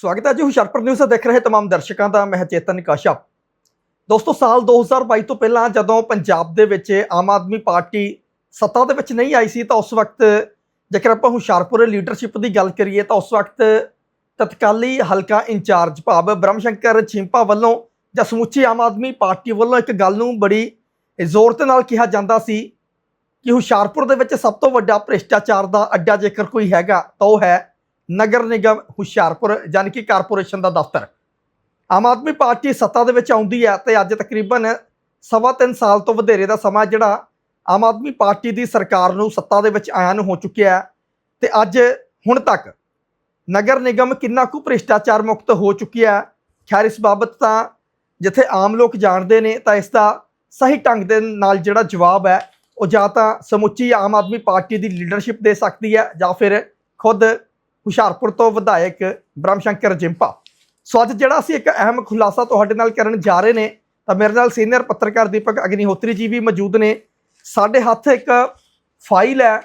ਸਵਾਗਤ ਹੈ ਜੀ ਹੁਸ਼ਿਆਰਪੁਰ ਨਿਊਜ਼ ਦੇਖ ਰਹੇ तमाम ਦਰਸ਼ਕਾਂ ਦਾ ਮੈਂ ਚੇਤਨ ਕਾਸ਼ਪ ਦੋਸਤੋ ਸਾਲ 2022 ਤੋਂ ਪਹਿਲਾਂ ਜਦੋਂ ਪੰਜਾਬ ਦੇ ਵਿੱਚ ਆਮ ਆਦਮੀ ਪਾਰਟੀ ਸੱਤਾ ਦੇ ਵਿੱਚ ਨਹੀਂ ਆਈ ਸੀ ਤਾਂ ਉਸ ਵਕਤ ਜੇਕਰ ਆਪਾਂ ਹੁਸ਼ਿਆਰਪੁਰ ਲੀਡਰਸ਼ਿਪ ਦੀ ਗੱਲ ਕਰੀਏ ਤਾਂ ਉਸ ਵਕਤ ਤਤਕਾਲੀ ਹਲਕਾ ਇੰਚਾਰਜ ਭਾਵ ਬ੍ਰਹਮ ਸ਼ੰਕਰ ਚਿੰਪਾ ਵੱਲੋਂ ਜਾਂ ਸਮੁੱਚੀ ਆਮ ਆਦਮੀ ਪਾਰਟੀ ਵੱਲੋਂ ਇੱਕ ਗੱਲ ਨੂੰ ਬੜੀ ਜ਼ੋਰ ਦੇ ਨਾਲ ਕਿਹਾ ਜਾਂਦਾ ਸੀ ਕਿ ਹੁਸ਼ਿਆਰਪੁਰ ਦੇ ਵਿੱਚ ਸਭ ਤੋਂ ਵੱਡਾ ਭ੍ਰਿਸ਼ਟਾਚਾਰ ਦਾ ਅੱਡਾ ਜੇਕਰ ਕੋਈ ਹੈਗਾ ਤਾਂ ਉਹ ਹੈ ਨਗਰ ਨਿਗਮ ਹੁਸ਼ਿਆਰਪੁਰ ਯਾਨੀ ਕਿ ਕਾਰਪੋਰੇਸ਼ਨ ਦਾ ਦਫ਼ਤਰ। ਆਮ ਆਦਮੀ ਪਾਰਟੀ ਸੱਤਾ ਦੇ ਵਿੱਚ ਆਉਂਦੀ ਹੈ ਤੇ ਅੱਜ ਤਕਰੀਬਨ ਸਵਾ ਤਿੰਨ ਸਾਲ ਤੋਂ ਵਧੇਰੇ ਦਾ ਸਮਾਂ ਜਿਹੜਾ ਆਮ ਆਦਮੀ ਪਾਰਟੀ ਦੀ ਸਰਕਾਰ ਨੂੰ ਸੱਤਾ ਦੇ ਵਿੱਚ ਆਇਆ ਨੂੰ ਹੋ ਚੁੱਕਿਆ ਹੈ ਤੇ ਅੱਜ ਹੁਣ ਤੱਕ ਨਗਰ ਨਿਗਮ ਕਿੰਨਾ ਕੁ ਭ੍ਰਿਸ਼ਟਾਚਾਰ ਮੁਕਤ ਹੋ ਚੁੱਕਿਆ ਹੈ? ਖੈਰ, ਇਸ ਬਾਬਤ ਤਾਂ ਜਿੱਥੇ ਆਮ ਲੋਕ ਜਾਣਦੇ ਨੇ ਤਾਂ ਇਸ ਦਾ ਸਹੀ ਢੰਗ ਦੇ ਨਾਲ ਜਿਹੜਾ ਜਵਾਬ ਹੈ, ਉਹ ਜਾਂ ਤਾਂ ਸਮੁੱਚੀ ਆਮ ਆਦਮੀ ਪਾਰਟੀ ਦੀ ਲੀਡਰਸ਼ਿਪ ਦੇ ਸਕਦੀ ਹੈ ਜਾਂ ਫਿਰ ਖੁਦ ਹੁਸ਼ਿਆਰਪੁਰ ਤੋਂ ਵਿਧਾਇਕ ਬ੍ਰਹਮ ਸ਼ੰਕਰ ਜਿੰਪਾ। ਸੋ ਅੱਜ ਜਿਹੜਾ ਅਸੀਂ ਇੱਕ ਅਹਿਮ ਖੁਲਾਸਾ ਤੁਹਾਡੇ ਨਾਲ ਕਰਨ ਜਾ ਰਹੇ ਨੇ, ਤਾਂ ਮੇਰੇ ਨਾਲ ਸੀਨੀਅਰ ਪੱਤਰਕਾਰ ਦੀਪਕ ਅਗਨੀਹੋਤਰੀ ਜੀ ਵੀ ਮੌਜੂਦ ਨੇ। ਸਾਡੇ ਹੱਥ ਇੱਕ ਫਾਈਲ ਹੈ।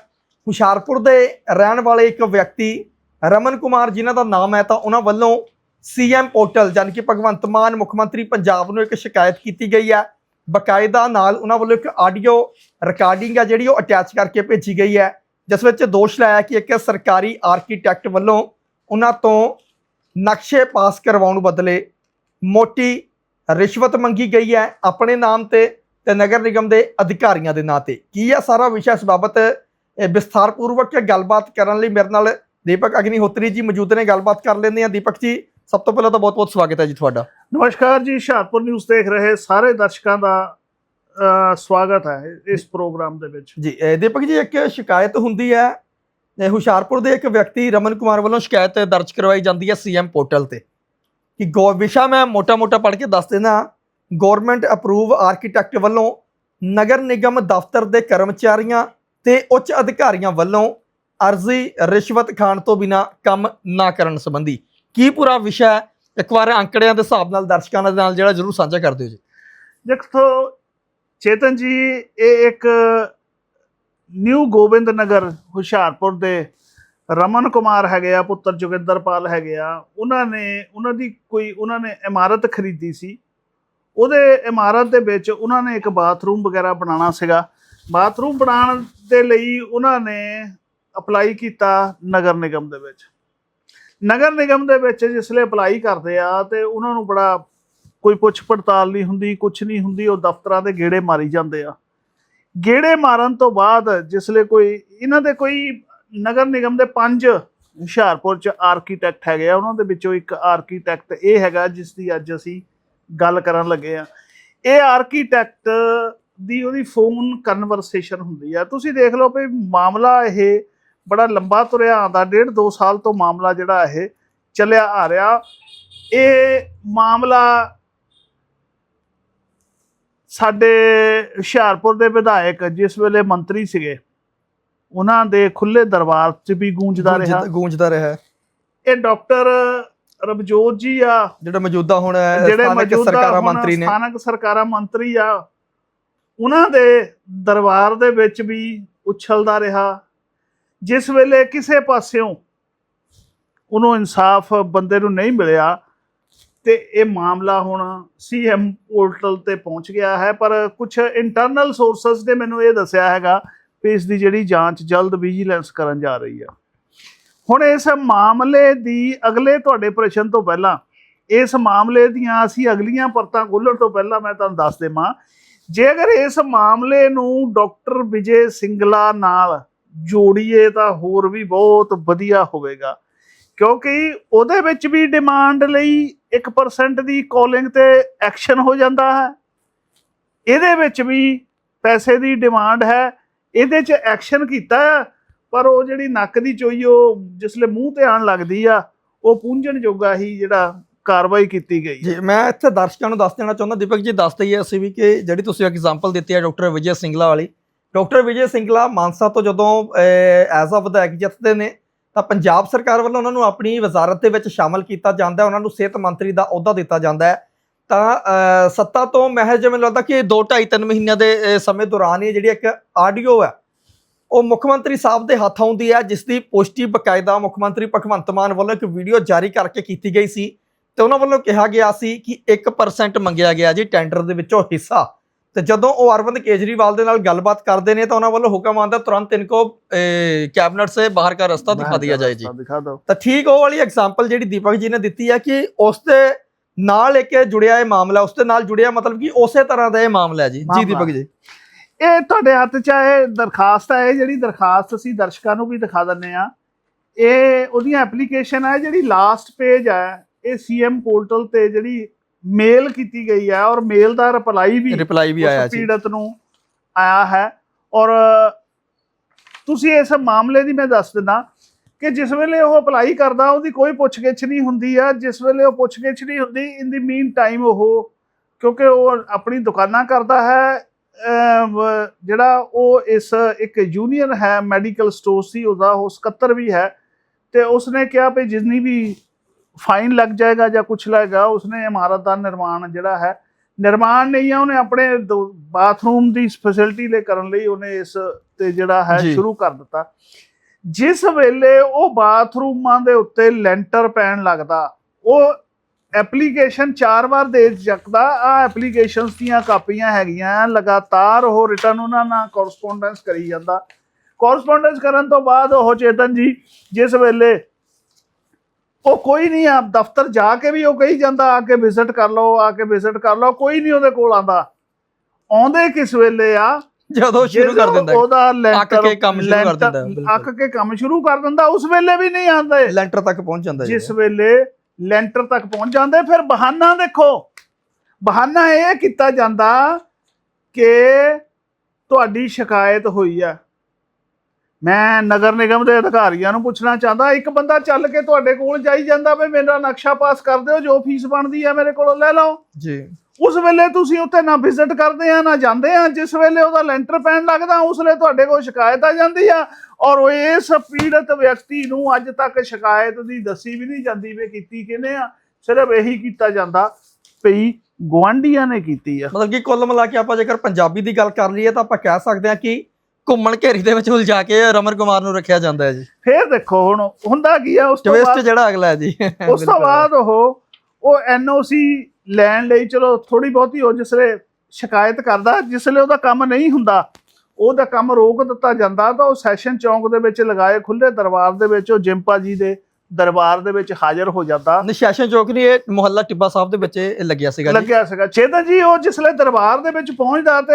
ਹੁਸ਼ਿਆਰਪੁਰ ਦੇ ਰਹਿਣ ਵਾਲੇ ਇੱਕ ਵਿਅਕਤੀ ਰਮਨ ਕੁਮਾਰ ਜਿਨ੍ਹਾਂ ਦਾ ਨਾਮ ਹੈ, ਤਾਂ ਉਹਨਾਂ ਵੱਲੋਂ ਸੀਐਮ ਪੋਰਟਲ ਯਾਨੀ ਕਿ ਭਗਵੰਤ ਮਾਨ ਮੁੱਖ ਮੰਤਰੀ ਪੰਜਾਬ ਨੂੰ ਇੱਕ ਸ਼ਿਕਾਇਤ ਕੀਤੀ ਗਈ ਹੈ। ਬਕਾਇਦਾ ਨਾਲ ਉਹਨਾਂ ਵੱਲੋਂ ਇੱਕ ਆਡੀਓ ਰਿਕਾਰਡਿੰਗ ਹੈ, ਜਿਹੜੀ ਉਹ ਅਟੈਚ ਕਰਕੇ ਭੇਜੀ ਗਈ ਹੈ। ਜਿਸ ਵਿੱਚ ਦੋਸ਼ ਲਾਇਆ ਕਿ ਇੱਕ ਸਰਕਾਰੀ ਆਰਕੀਟੈਕਟ ਵੱਲੋਂ ਉਹਨਾਂ ਤੋਂ ਨਕਸ਼ੇ ਪਾਸ ਕਰਵਾਉਣ ਬਦਲੇ ਮੋਟੀ ਰਿਸ਼ਵਤ ਮੰਗੀ ਗਈ ਹੈ ਆਪਣੇ ਨਾਮ ਤੇ ਤੇ ਨਗਰ ਨਿਗਮ ਦੇ ਅਧਿਕਾਰੀਆਂ ਦੇ ਨਾਂ ਤੇ। ਕੀ ਹੈ ਸਾਰਾ ਵਿਸ਼ਾ ਇਸ ਬਾਬਤ, ਇਹ ਵਿਸਥਾਰਪੂਰਵਕ ਗੱਲਬਾਤ ਕਰਨ ਲਈ ਮੇਰੇ ਨਾਲ ਦੀਪਕ ਅਗਨੀਹੋਤਰੀ ਜੀ ਮੌਜੂਦ ਨੇ? ਗੱਲਬਾਤ ਕਰ ਲੈਂਦੇ ਆ ਦੀਪਕ ਜੀ, ਸਭ ਤੋਂ ਪਹਿਲਾਂ ਤਾਂ ਬਹੁਤ-ਬਹੁਤ ਸਵਾਗਤ ਹੈ ਜੀ ਤੁਹਾਡਾ। ਨਮਸਕਾਰ ਜੀ, ਹੁਸ਼ਿਆਰਪੁਰ ਨਿਊਜ਼ ਦੇਖ ਰਹੇ ਸਾਰੇ ਦਰਸ਼ਕਾਂ ਦਾ ਸਵਾਗਤ ਹੈ ਇਸ ਪ੍ਰੋਗਰਾਮ ਦੇ ਵਿੱਚ। ਜੀ ਦੀਪਕ ਜੀ ਇੱਕ ਸ਼ਿਕਾਇਤ ਹੁੰਦੀ ਹੈ ਹੁਸ਼ਿਆਰਪੁਰ ਦੇ ਇੱਕ ਵਿਅਕਤੀ ਰਮਨ ਕੁਮਾਰ ਵੱਲੋਂ ਸ਼ਿਕਾਇਤ ਦਰਜ ਕਰਵਾਈ ਜਾਂਦੀ ਹੈ ਸੀਐਮ ਪੋਰਟਲ ਤੇ। ਕਿ ਗੋ ਵਿਸ਼ਾ ਮੈਂ ਮੋਟਾ-ਮੋਟਾ ਪੜ੍ਹ ਕੇ ਦੱਸ ਦੇਣਾ ਗਵਰਨਮੈਂਟ ਅਪਰੂਵ ਆਰਕੀਟੈਕਟ ਵੱਲੋਂ ਨਗਰ ਨਿਗਮ ਦਫ਼ਤਰ ਦੇ ਕਰਮਚਾਰੀਆਂ ਤੇ ਉੱਚ ਅਧਿਕਾਰੀਆਂ ਵੱਲੋਂ ਅਰਜ਼ੀ ਰਿਸ਼ਵਤ ਖਾਣ ਤੋਂ ਬਿਨਾ ਕੰਮ ਨਾ ਕਰਨ ਸੰਬੰਧੀ। ਕੀ ਪੂਰਾ ਵਿਸ਼ਾ ਹੈ? ਇੱਕ ਵਾਰ ਅੰਕੜਿਆਂ ਦੇ ਹਿਸਾਬ ਨਾਲ ਦਰਸ਼ਕਾਂ ਦੇ ਨਾਲ ਜਿਹੜਾ ਜਰੂਰ ਸਾਂਝਾ ਕਰ ਦਿਓ ਜੀ। ਦੇਖੋ ਚੇਤਨ ਜੀ, ਇਹ ਇੱਕ ਨਿਊ ਗੋਬਿੰਦ ਨਗਰ ਹੁਸ਼ਿਆਰਪੁਰ ਦੇ ਰਮਨ ਕੁਮਾਰ ਹੈਗੇ ਆ, ਪੁੱਤਰ ਜੋਗਿੰਦਰਪਾਲ ਹੈਗੇ ਆ, ਉਹਨਾਂ ਨੇ, ਉਹਨਾਂ ਦੀ ਕੋਈ, ਉਹਨਾਂ ਨੇ ਇਮਾਰਤ ਖਰੀਦੀ ਸੀ। ਉਹਦੇ ਇਮਾਰਤ ਦੇ ਵਿੱਚ ਉਹਨਾਂ ਨੇ ਇੱਕ ਬਾਥਰੂਮ ਵਗੈਰਾ ਬਣਾਉਣਾ ਸੀਗਾ। ਬਾਥਰੂਮ ਬਣਾਉਣ ਦੇ ਲਈ ਉਹਨਾਂ ਨੇ ਅਪਲਾਈ ਕੀਤਾ ਨਗਰ ਨਿਗਮ ਦੇ ਵਿੱਚ। ਨਗਰ ਨਿਗਮ ਦੇ ਵਿੱਚ ਜਿਸਲੇ ਅਪਲਾਈ ਕਰਦੇ ਆ ਤੇ ਉਹਨਾਂ ਨੂੰ ਬੜਾ ਕੋਈ ਪੁੱਛ ਪੜਤਾਲ ਨਹੀਂ ਹੁੰਦੀ ਕੁਝ ਨਹੀਂ ਹੁੰਦੀ, ਉਹ ਦਫ਼ਤਰਾਂ ਦੇ ਗੇੜੇ ਮਾਰੀ ਜਾਂਦੇ ਆ। ਗੇੜੇ ਮਾਰਨ ਤੋਂ ਬਾਅਦ ਜਿਸਲੇ ਕੋਈ, ਇਹਨਾਂ ਦੇ ਕੋਈ ਨਗਰ ਨਿਗਮ ਦੇ ਪੰਜ ਹੁਸ਼ਿਆਰਪੁਰ ਚ ਆਰਕੀਟੈਕਟ ਹੈਗੇ ਆ, ਉਹਨਾਂ ਦੇ ਵਿੱਚੋਂ ਇੱਕ ਆਰਕੀਟੈਕਟ ਇਹ ਹੈਗਾ ਜਿਸ ਦੀ ਅੱਜ ਅਸੀਂ ਗੱਲ ਕਰਨ ਲੱਗੇ ਆ। ਇਹ ਆਰਕੀਟੈਕਟ ਦੀ ਉਹਦੀ ਫੋਨ ਕਨਵਰਸੇਸ਼ਨ ਹੁੰਦੀ ਆ। ਤੁਸੀਂ ਦੇਖ ਲਓ ਵੀ ਮਾਮਲਾ ਇਹ ਬੜਾ ਲੰਬਾ ਤੁਰਿਆ ਆਂਦਾ ਡੇਢ ਦੋ ਸਾਲ ਤੋਂ ਮਾਮਲਾ ਜਿਹੜਾ ਇਹ ਚੱਲਿਆ ਆ ਰਿਹਾ। ਇਹ ਮਾਮਲਾ ਸਾਡੇ ਹੁਸ਼ਿਆਰਪੁਰ ਦੇ ਵਿਧਾਇਕ ਜਿਸ ਵੇਲੇ ਮੰਤਰੀ ਸੀਗੇ ਉਹਨਾਂ ਦੇ ਖੁੱਲੇ ਦਰਬਾਰ 'ਚ ਵੀ ਗੂੰਜਦਾ ਰਿਹਾ। ਗੂੰਜਦਾ- ਰਿਹਾ। ਇਹ ਡਾਕਟਰ ਰਵਜੋਤ ਜੀ ਆ। ਜਿਹੜਾ ਮੌਜੂਦਾ ਹੁਣ ਜਿਹੜੇ ਸਥਾਨਕ ਸਰਕਾਰਾਂ ਮੰਤਰੀ ਨੇ। ਸਥਾਨਕ ਸਰਕਾਰਾਂ ਮੰਤਰੀ ਆ ਉਹਨਾਂ ਦੇ ਦਰਬਾਰ ਦੇ ਵਿੱਚ ਵੀ ਉਛਲਦਾ ਰਿਹਾ। ਜਿਸ ਵੇਲੇ ਕਿਸੇ ਪਾਸਿਓਂ ਉਹਨੂੰ ਇਨਸਾਫ ਬੰਦੇ ਨੂੰ ਨਹੀਂ ਮਿਲਿਆ ਤੇ ਇਹ ਮਾਮਲਾ ਹੁਣ ਸੀਐਮ ਪੋਰਟਲ ਤੇ ਪਹੁੰਚ ਗਿਆ ਹੈ, ਪਰ ਕੁਝ ਇੰਟਰਨਲ ਸੋਰਸਸ ਨੇ ਮੈਨੂੰ ਇਹ ਦੱਸਿਆ ਹੈਗਾ ਕਿ ਇਸ ਦੀ ਜਿਹੜੀ ਜਾਂਚ ਜਲਦ ਵਿਜੀਲੈਂਸ ਕਰਨ ਜਾ ਰਹੀ ਆ। ਹੁਣ ਇਸ ਮਾਮਲੇ ਦੀ ਅਗਲੇ ਤੁਹਾਡੇ ਪ੍ਰਸ਼ਨ ਤੋਂ ਪਹਿਲਾਂ, ਇਸ ਮਾਮਲੇ ਦੀਆਂ ਅਸੀਂ ਅਗਲੀਆਂ ਪਰਤਾਂ ਖੋਲ੍ਹਣ ਤੋਂ ਪਹਿਲਾਂ ਮੈਂ ਤੁਹਾਨੂੰ ਦੱਸ ਦੇਵਾਂ ਜੇ ਅਗਰ ਇਸ ਮਾਮਲੇ ਨੂੰ ਡਾਕਟਰ ਵਿਜੇ ਸਿੰਗਲਾ ਨਾਲ ਜੋੜੀਏ ਤਾਂ ਹੋਰ ਵੀ ਬਹੁਤ ਵਧੀਆ ਹੋਵੇਗਾ। ਕਿਉਂਕਿ ਉਹਦੇ ਵਿੱਚ ਵੀ ਡਿਮਾਂਡ ਲਈ 1% ਦੀ ਕਾਲਿੰਗ ਤੇ ਐਕਸ਼ਨ ਹੋ ਜਾਂਦਾ ਹੈ। ਇਹਦੇ ਵਿੱਚ ਵੀ ਪੈਸੇ ਦੀ ਡਿਮਾਂਡ ਹੈ। ਇਹਦੇ 'ਚ ਐਕਸ਼ਨ ਕੀਤਾ ਹੈ, ਪਰ ਉਹ ਜਿਹੜੀ ਨੱਕ ਦੀ ਚੋਈ ਉਹ ਜਿਸਲੇ ਮੂੰਹ ਤੇ ਆਣ ਲੱਗਦੀ ਆ ਉਹ ਪੂੰਝਣ ਜੋਗਾ ਹੀ ਜਿਹੜਾ ਕਾਰਵਾਈ ਕੀਤੀ ਗਈ ਜੀ ਮੈਂ ਇੱਥੇ ਦਰਸ਼ਕਾਂ ਨੂੰ ਦੱਸ ਦੇਣਾ ਚਾਹੁੰਦਾ ਦੀਪਕ ਜੀ ਦੱਸ ਦਈਏ ਅਸੀਂ ਵੀ ਕਿ ਜਿਹੜੀ ਤੁਸੀਂ ਐਗਜ਼ਾਮਪਲ ਦਿੱਤੀ ਹੈ ਡਾਕਟਰ ਵਿਜੇ ਸਿੰਗਲਾ ਵਾਲੀ। ਡਾਕਟਰ ਵਿਜੇ ਸਿੰਗਲਾ ਮਾਨਸਾ ਤੋਂ ਜਦੋਂ ਐਜ਼ ਅ ਵਿਧਾਇਕ ਜਿੱਤਦੇ ਨੇ ਤਾਂ ਪੰਜਾਬ ਸਰਕਾਰ ਵੱਲੋਂ ਉਹਨਾਂ ਨੂੰ ਆਪਣੀ ਵਜ਼ਾਰਤ ਦੇ ਵਿੱਚ ਸ਼ਾਮਲ ਕੀਤਾ ਜਾਂਦਾ ਹੈ, ਉਹਨਾਂ ਨੂੰ ਸਿਹਤ ਮੰਤਰੀ ਦਾ ਅਹੁਦਾ ਦਿੱਤਾ ਜਾਂਦਾ ਹੈ। ਤਾਂ ਸੱਤਾ ਤੋਂ ਮਹਿਜ ਮੈਨੂੰ ਲੱਗਦਾ ਕਿ 2 2.5 3 ਮਹੀਨਿਆਂ ਦੇ ਸਮੇਂ ਦੌਰਾਨ ਇਹ ਜਿਹੜੀ ਇੱਕ ਆਡੀਓ ਹੈ, ਉਹ ਮੁੱਖ ਮੰਤਰੀ ਸਾਹਿਬ ਦੇ ਹੱਥ ਆਉਂਦੀ ਹੈ, ਜਿਸ ਦੀ ਪੁਸ਼ਟੀ ਬਕਾਇਦਾ ਮੁੱਖ ਮੰਤਰੀ ਭਗਵੰਤ ਮਾਨ ਵੱਲੋਂ ਇੱਕ ਵੀਡੀਓ ਜਾਰੀ ਕਰਕੇ ਕੀਤੀ ਗਈ ਸੀ। ਤੇ ਉਹਨਾਂ ਵੱਲੋਂ ਕਿਹਾ ਗਿਆ ਸੀ ਕਿ 1% ਮੰਗਿਆ ਗਿਆ ਜੀ ਟੈਂਡਰ ਦੇ ਵਿੱਚੋਂ ਹਿੱਸਾ। ਤੇ ਜਦੋਂ ਉਹ ਅਰਵਿੰਦ ਕੇਜਰੀਵਾਲ ਦੇ ਨਾਲ ਗੱਲਬਾਤ ਕਰਦੇ ਨੇ ਤਾਂ ਉਹਨਾਂ ਵੱਲੋਂ ਹੁਕਮ ਆਉਂਦਾ ਤੁਰੰਤ ਇਨਕੋ ਕੈਬਨਿਟ ਸੇ ਬਾਹਰ का ਰਸਤਾ ਦਿਖਾ ਦਿਆ ਜਾਏ ਜੀ। ਤਾਂ ਠੀਕ ਉਹ ਵਾਲੀ ਐਗਜ਼ਾਮਪਲ ਜਿਹੜੀ ਦੀਪਕ ਜੀ ਨੇ ਦਿੱਤੀ ਹੈ ਕਿ ਉਸ ਦੇ ਨਾਲ ਇੱਕ ਜੁੜਿਆ ਇਹ ਮਾਮਲਾ ਉਸ ਦੇ ਨਾਲ ਜੁੜਿਆ ਮਤਲਬ ਕਿ ਉਸੇ ਤਰ੍ਹਾਂ ਦਾ ਇਹ ਮਾਮਲਾ ਹੈ ਜੀ। ਜੀ। ਦੀਪਕ ਜੀ। ਇਹ ਤੁਹਾਡੇ ਹੱਥ 'ਚ ਇਹ ਦਰਖਾਸਤ ਹੈ ਇਹ ਜਿਹੜੀ ਦਰਖਾਸਤ ਅਸੀਂ ਦਰਸ਼ਕਾਂ ਨੂੰ ਵੀ ਦਿਖਾ ਦਿੰਨੇ ਆ ਇਹ ਉਹਦੀਆਂ ਐਪਲੀਕੇਸ਼ਨ ਹੈ ਜਿਹੜੀ ਲਾਸਟ ਪੇਜ ਹੈ ਇਹ ਸੀਐਮ ਪੋਰਟਲ ਤੇ ਜਿਹੜੀ ਮੇਲ ਕੀਤੀ ਗਈ ਹੈ ਔਰ ਮੇਲ ਦਾ ਰਿਪਲਾਈ ਵੀ ਰਿਪਲਾਈ ਵੀ ਆਇਆ ਜੀ ਪੀੜਤ ਨੂੰ ਆਇਆ ਹੈ। ਔਰ ਤੁਸੀਂ ਇਸ ਮਾਮਲੇ ਦੀ ਮੈਂ ਦੱਸ ਦਿੰਦਾ ਕਿ ਜਿਸ ਵੇਲੇ ਉਹ ਅਪਲਾਈ ਕਰਦਾ ਉਹਦੀ ਕੋਈ ਪੁੱਛਗਿੱਛ ਨਹੀਂ ਹੁੰਦੀ ਆ। ਜਿਸ ਵੇਲੇ ਉਹ ਪੁੱਛਗਿੱਛ ਨਹੀਂ ਹੁੰਦੀ ਇਨ ਦੀ ਮੀਨ ਟਾਈਮ ਉਹ ਕਿਉਂਕਿ ਉਹ ਆਪਣੀ ਦੁਕਾਨਾਂ ਕਰਦਾ ਹੈ ਜਿਹੜਾ ਉਹ ਇਸ ਇੱਕ ਯੂਨੀਅਨ ਹੈ ਮੈਡੀਕਲ ਸਟੋਰ ਸੀ ਉਹਦਾ ਉਹ ਸਕੱਤਰ ਵੀ ਹੈ। ਤੇ ਉਸਨੇ ਕਿਹਾ ਵੀ ਜਿੰਨੀ ਵੀ ਫਾਈਨ ਲੱਗ ਜਾਏਗਾ ਜਾਂ ਕੁਛ ਲੱਗੇਗਾ ਉਸਨੇ ਇਮਾਰਤ ਦਾ ਨਿਰਮਾਣ ਜਿਹੜਾ ਹੈ ਨਿਰਮਾਣ ਨਹੀਂ ਆ ਉਹਨੇ ਆਪਣੇ ਬਾਥਰੂਮ ਦੀ ਫੈਸਿਲਿਟੀ ਲਈ ਕਰਨ ਲਈ ਉਹਨੇ ਇਸ ਤੇ ਜਿਹੜਾ ਹੈ। ਸ਼ੁਰੂ ਕਰ ਦਿੱਤਾ ਜਿਸ ਵੇਲੇ ਉਹ ਬਾਥਰੂਮਾਂ ਦੇ ਉੱਤੇ ਲੈਂਟਰ ਪੈਣ ਲੱਗਦਾ ਉਹ ਐਪਲੀਕੇਸ਼ਨ ਚਾਰ ਵਾਰ ਦੇ ਚੱਕਦਾ ਆ ਐਪਲੀਕੇਸ਼ਨਸ ਦੀਆਂ ਕਾਪੀਆਂ ਹੈਗੀਆਂ ਲਗਾਤਾਰ ਉਹ ਰਿਟਰਨ ਉਹਨਾਂ ਨਾਲ ਕੋਰਸਪੋਂਡੈਂਸ ਕਰੀ ਜਾਂਦਾ ਕੋਰਸਪੋਂਡੈਂਸ ਕਰਨ ਤੋਂ ਬਾਅਦ ਉਹ ਚੇਤਨ ਜੀ ਜਿਸ ਵੇਲੇ ਉਹ ਕੋਈ ਨਹੀਂ ਆ ਦਫ਼ਤਰ ਜਾ ਕੇ ਵੀ ਉਹ ਕਹੀ ਜਾਂਦਾ ਆ ਕੇ ਵਿਜ਼ਿਟ ਕਰ ਲਓ ਆ ਕੇ ਵਿਜ਼ਿਟ ਕਰ ਲਓ ਕੋਈ ਨਹੀਂ ਉਹਦੇ ਕੋਲ ਆਂਦਾ ਆਉਂਦੇ ਕਿਸ ਵੇਲੇ ਆ? ਜਦੋਂ ਸ਼ੁਰੂ ਕਰ ਦਿੰਦਾ। ਉਹਦਾ ਲੈਂਟਰ ਕੇ ਕੰਮ ਸ਼ੁਰੂ ਕਰ ਦਿੰਦਾ। ਅੱਕ ਕੇ ਕੰਮ ਸ਼ੁਰੂ ਕਰ ਦਿੰਦਾ ਉਸ ਵੇਲੇ ਵੀ ਨਹੀਂ ਆਉਂਦੇ। ਲੈਂਟਰ ਤੱਕ ਪਹੁੰਚ ਜਾਂਦਾ ਜਿਸ ਵੇਲੇ ਲੈਂਟਰ ਤੱਕ ਪਹੁੰਚ ਜਾਂਦੇ ਫਿਰ ਬਹਾਨਾ ਦੇਖੋ। ਬਹਾਨਾ ਇਹ ਕੀਤਾ ਜਾਂਦਾ ਕਿ ਤੁਹਾਡੀ ਸ਼ਿਕਾਇਤ ਹੋਈ ਆ ਮੈਂ ਨਗਰ ਨਿਗਮ ਦੇ ਅਧਿਕਾਰੀਆਂ ਨੂੰ ਪੁੱਛਣਾ ਚਾਹੁੰਦਾ ਇੱਕ ਬੰਦਾ ਚੱਲ ਕੇ ਤੁਹਾਡੇ ਕੋਲ ਜਾਈ ਜਾਂਦਾ ਵੀ ਮੇਰਾ ਨਕਸ਼ਾ ਪਾਸ ਕਰ ਦਿਓ ਜੋ ਫੀਸ ਬਣਦੀ ਆ ਮੇਰੇ ਕੋਲੋਂ ਲੈ ਲਓ। ਜੀ। ਉਸ ਵੇਲੇ ਤੁਸੀਂ ਉੱਥੇ ਨਾ ਵਿਜ਼ਿਟ ਕਰਦੇ ਆ ਨਾ ਜਾਂਦੇ ਆ ਜਿਸ ਵੇਲੇ ਉਹਦਾ ਲੈਂਟਰ ਪੈਣ ਲੱਗਦਾ ਉਸ ਵੇਲੇ ਤੁਹਾਡੇ ਕੋਲ ਸ਼ਿਕਾਇਤ ਆ ਜਾਂਦੀ ਆ। ਔਰ ਉਹ ਇਸ ਪੀੜਤ ਵਿਅਕਤੀ ਨੂੰ ਅੱਜ ਤੱਕ ਸ਼ਿਕਾਇਤ ਦੀ ਦੱਸੀ ਵੀ ਨਹੀਂ ਜਾਂਦੀ ਵੀ ਕੀਤੀ ਕਿਹਨੇ ਆ ਸਿਰਫ ਇਹੀ ਕੀਤਾ ਜਾਂਦਾ ਪਈ ਗਵਾਂਢੀਆਂ ਨੇ ਕੀਤੀ ਆ। ਮਤਲਬ ਕਿ ਕੁੱਲ ਮਿਲਾ ਕੇ ਆਪਾਂ ਜੇਕਰ ਪੰਜਾਬੀ ਦੀ ਗੱਲ ਕਰ ਲਈਏ ਤਾਂ ਆਪਾਂ ਕਹਿ ਸਕਦੇ ਹਾਂ ਕਿ ਘੁੰਮਣ ਘੇਰੀ ਦੇ ਵਿੱਚ ਉਲਝਾ ਕੇ ਰਮਨ ਕੁਮਾਰ ਨੂੰ ਰੱਖਿਆ ਜਾਂਦਾ ਹੈ ਜੀ। ਫੇਰ ਦੇਖੋ ਹੁਣ ਹੁੰਦਾ ਕੀ ਆ ਉਸ ਤੋਂ ਟਵਿਸਟ ਬਾਅਦ ਜਿਹੜਾ ਅਗਲਾ ਹੈ ਜੀ। ਉਸ ਤੋਂ ਬਾਅਦ ਉਹ ਉਹ ਐਨਓਸੀ ਲੈਣ ਲਈ ਚਲੋ ਥੋੜੀ ਬਹੁਤੀ ਉਹ ਜਿਸਲੇ ਸ਼ਿਕਾਇਤ ਕਰਦਾ ਜਿਸਲੇ ਉਹਦਾ ਕੰਮ ਨਹੀਂ ਹੁੰਦਾ ਉਹਦਾ ਕੰਮ ਰੋਕ ਦਿੱਤਾ ਜਾਂਦਾ ਤਾਂ ਉਹ ਸੈਸ਼ਨ ਚੌਂਕ ਦੇ ਵਿੱਚ ਲਗਾਏ ਖੁੱਲੇ ਦਰਬਾਰ ਦੇ ਵਿੱਚ ਉਹ ਜਿੰਪਾ ਜੀ ਦੇ ਦਰਬਾਰ ਦੇ ਵਿੱਚ ਹਾਜ਼ਰ ਹੋ ਜਾਂਦਾ। ਨਿਸ਼ਾਸ਼ਨ ਚੌਕ ਨਹੀਂ ਇਹ ਮੁਹੱਲਾ ਟਿੱਬਾ ਸਾਹਿਬ ਦੇ ਵਿੱਚ ਇਹ ਲੱਗਿਆ ਸੀਗਾ ਜੀ। ਲੱਗਿਆ ਸੀਗਾ। ਚੇਤਨ ਜੀ ਉਹ ਜਿਸਲੇ ਦਰਬਾਰ ਦੇ ਵਿੱਚ ਪਹੁੰਚਦਾ ਤੇ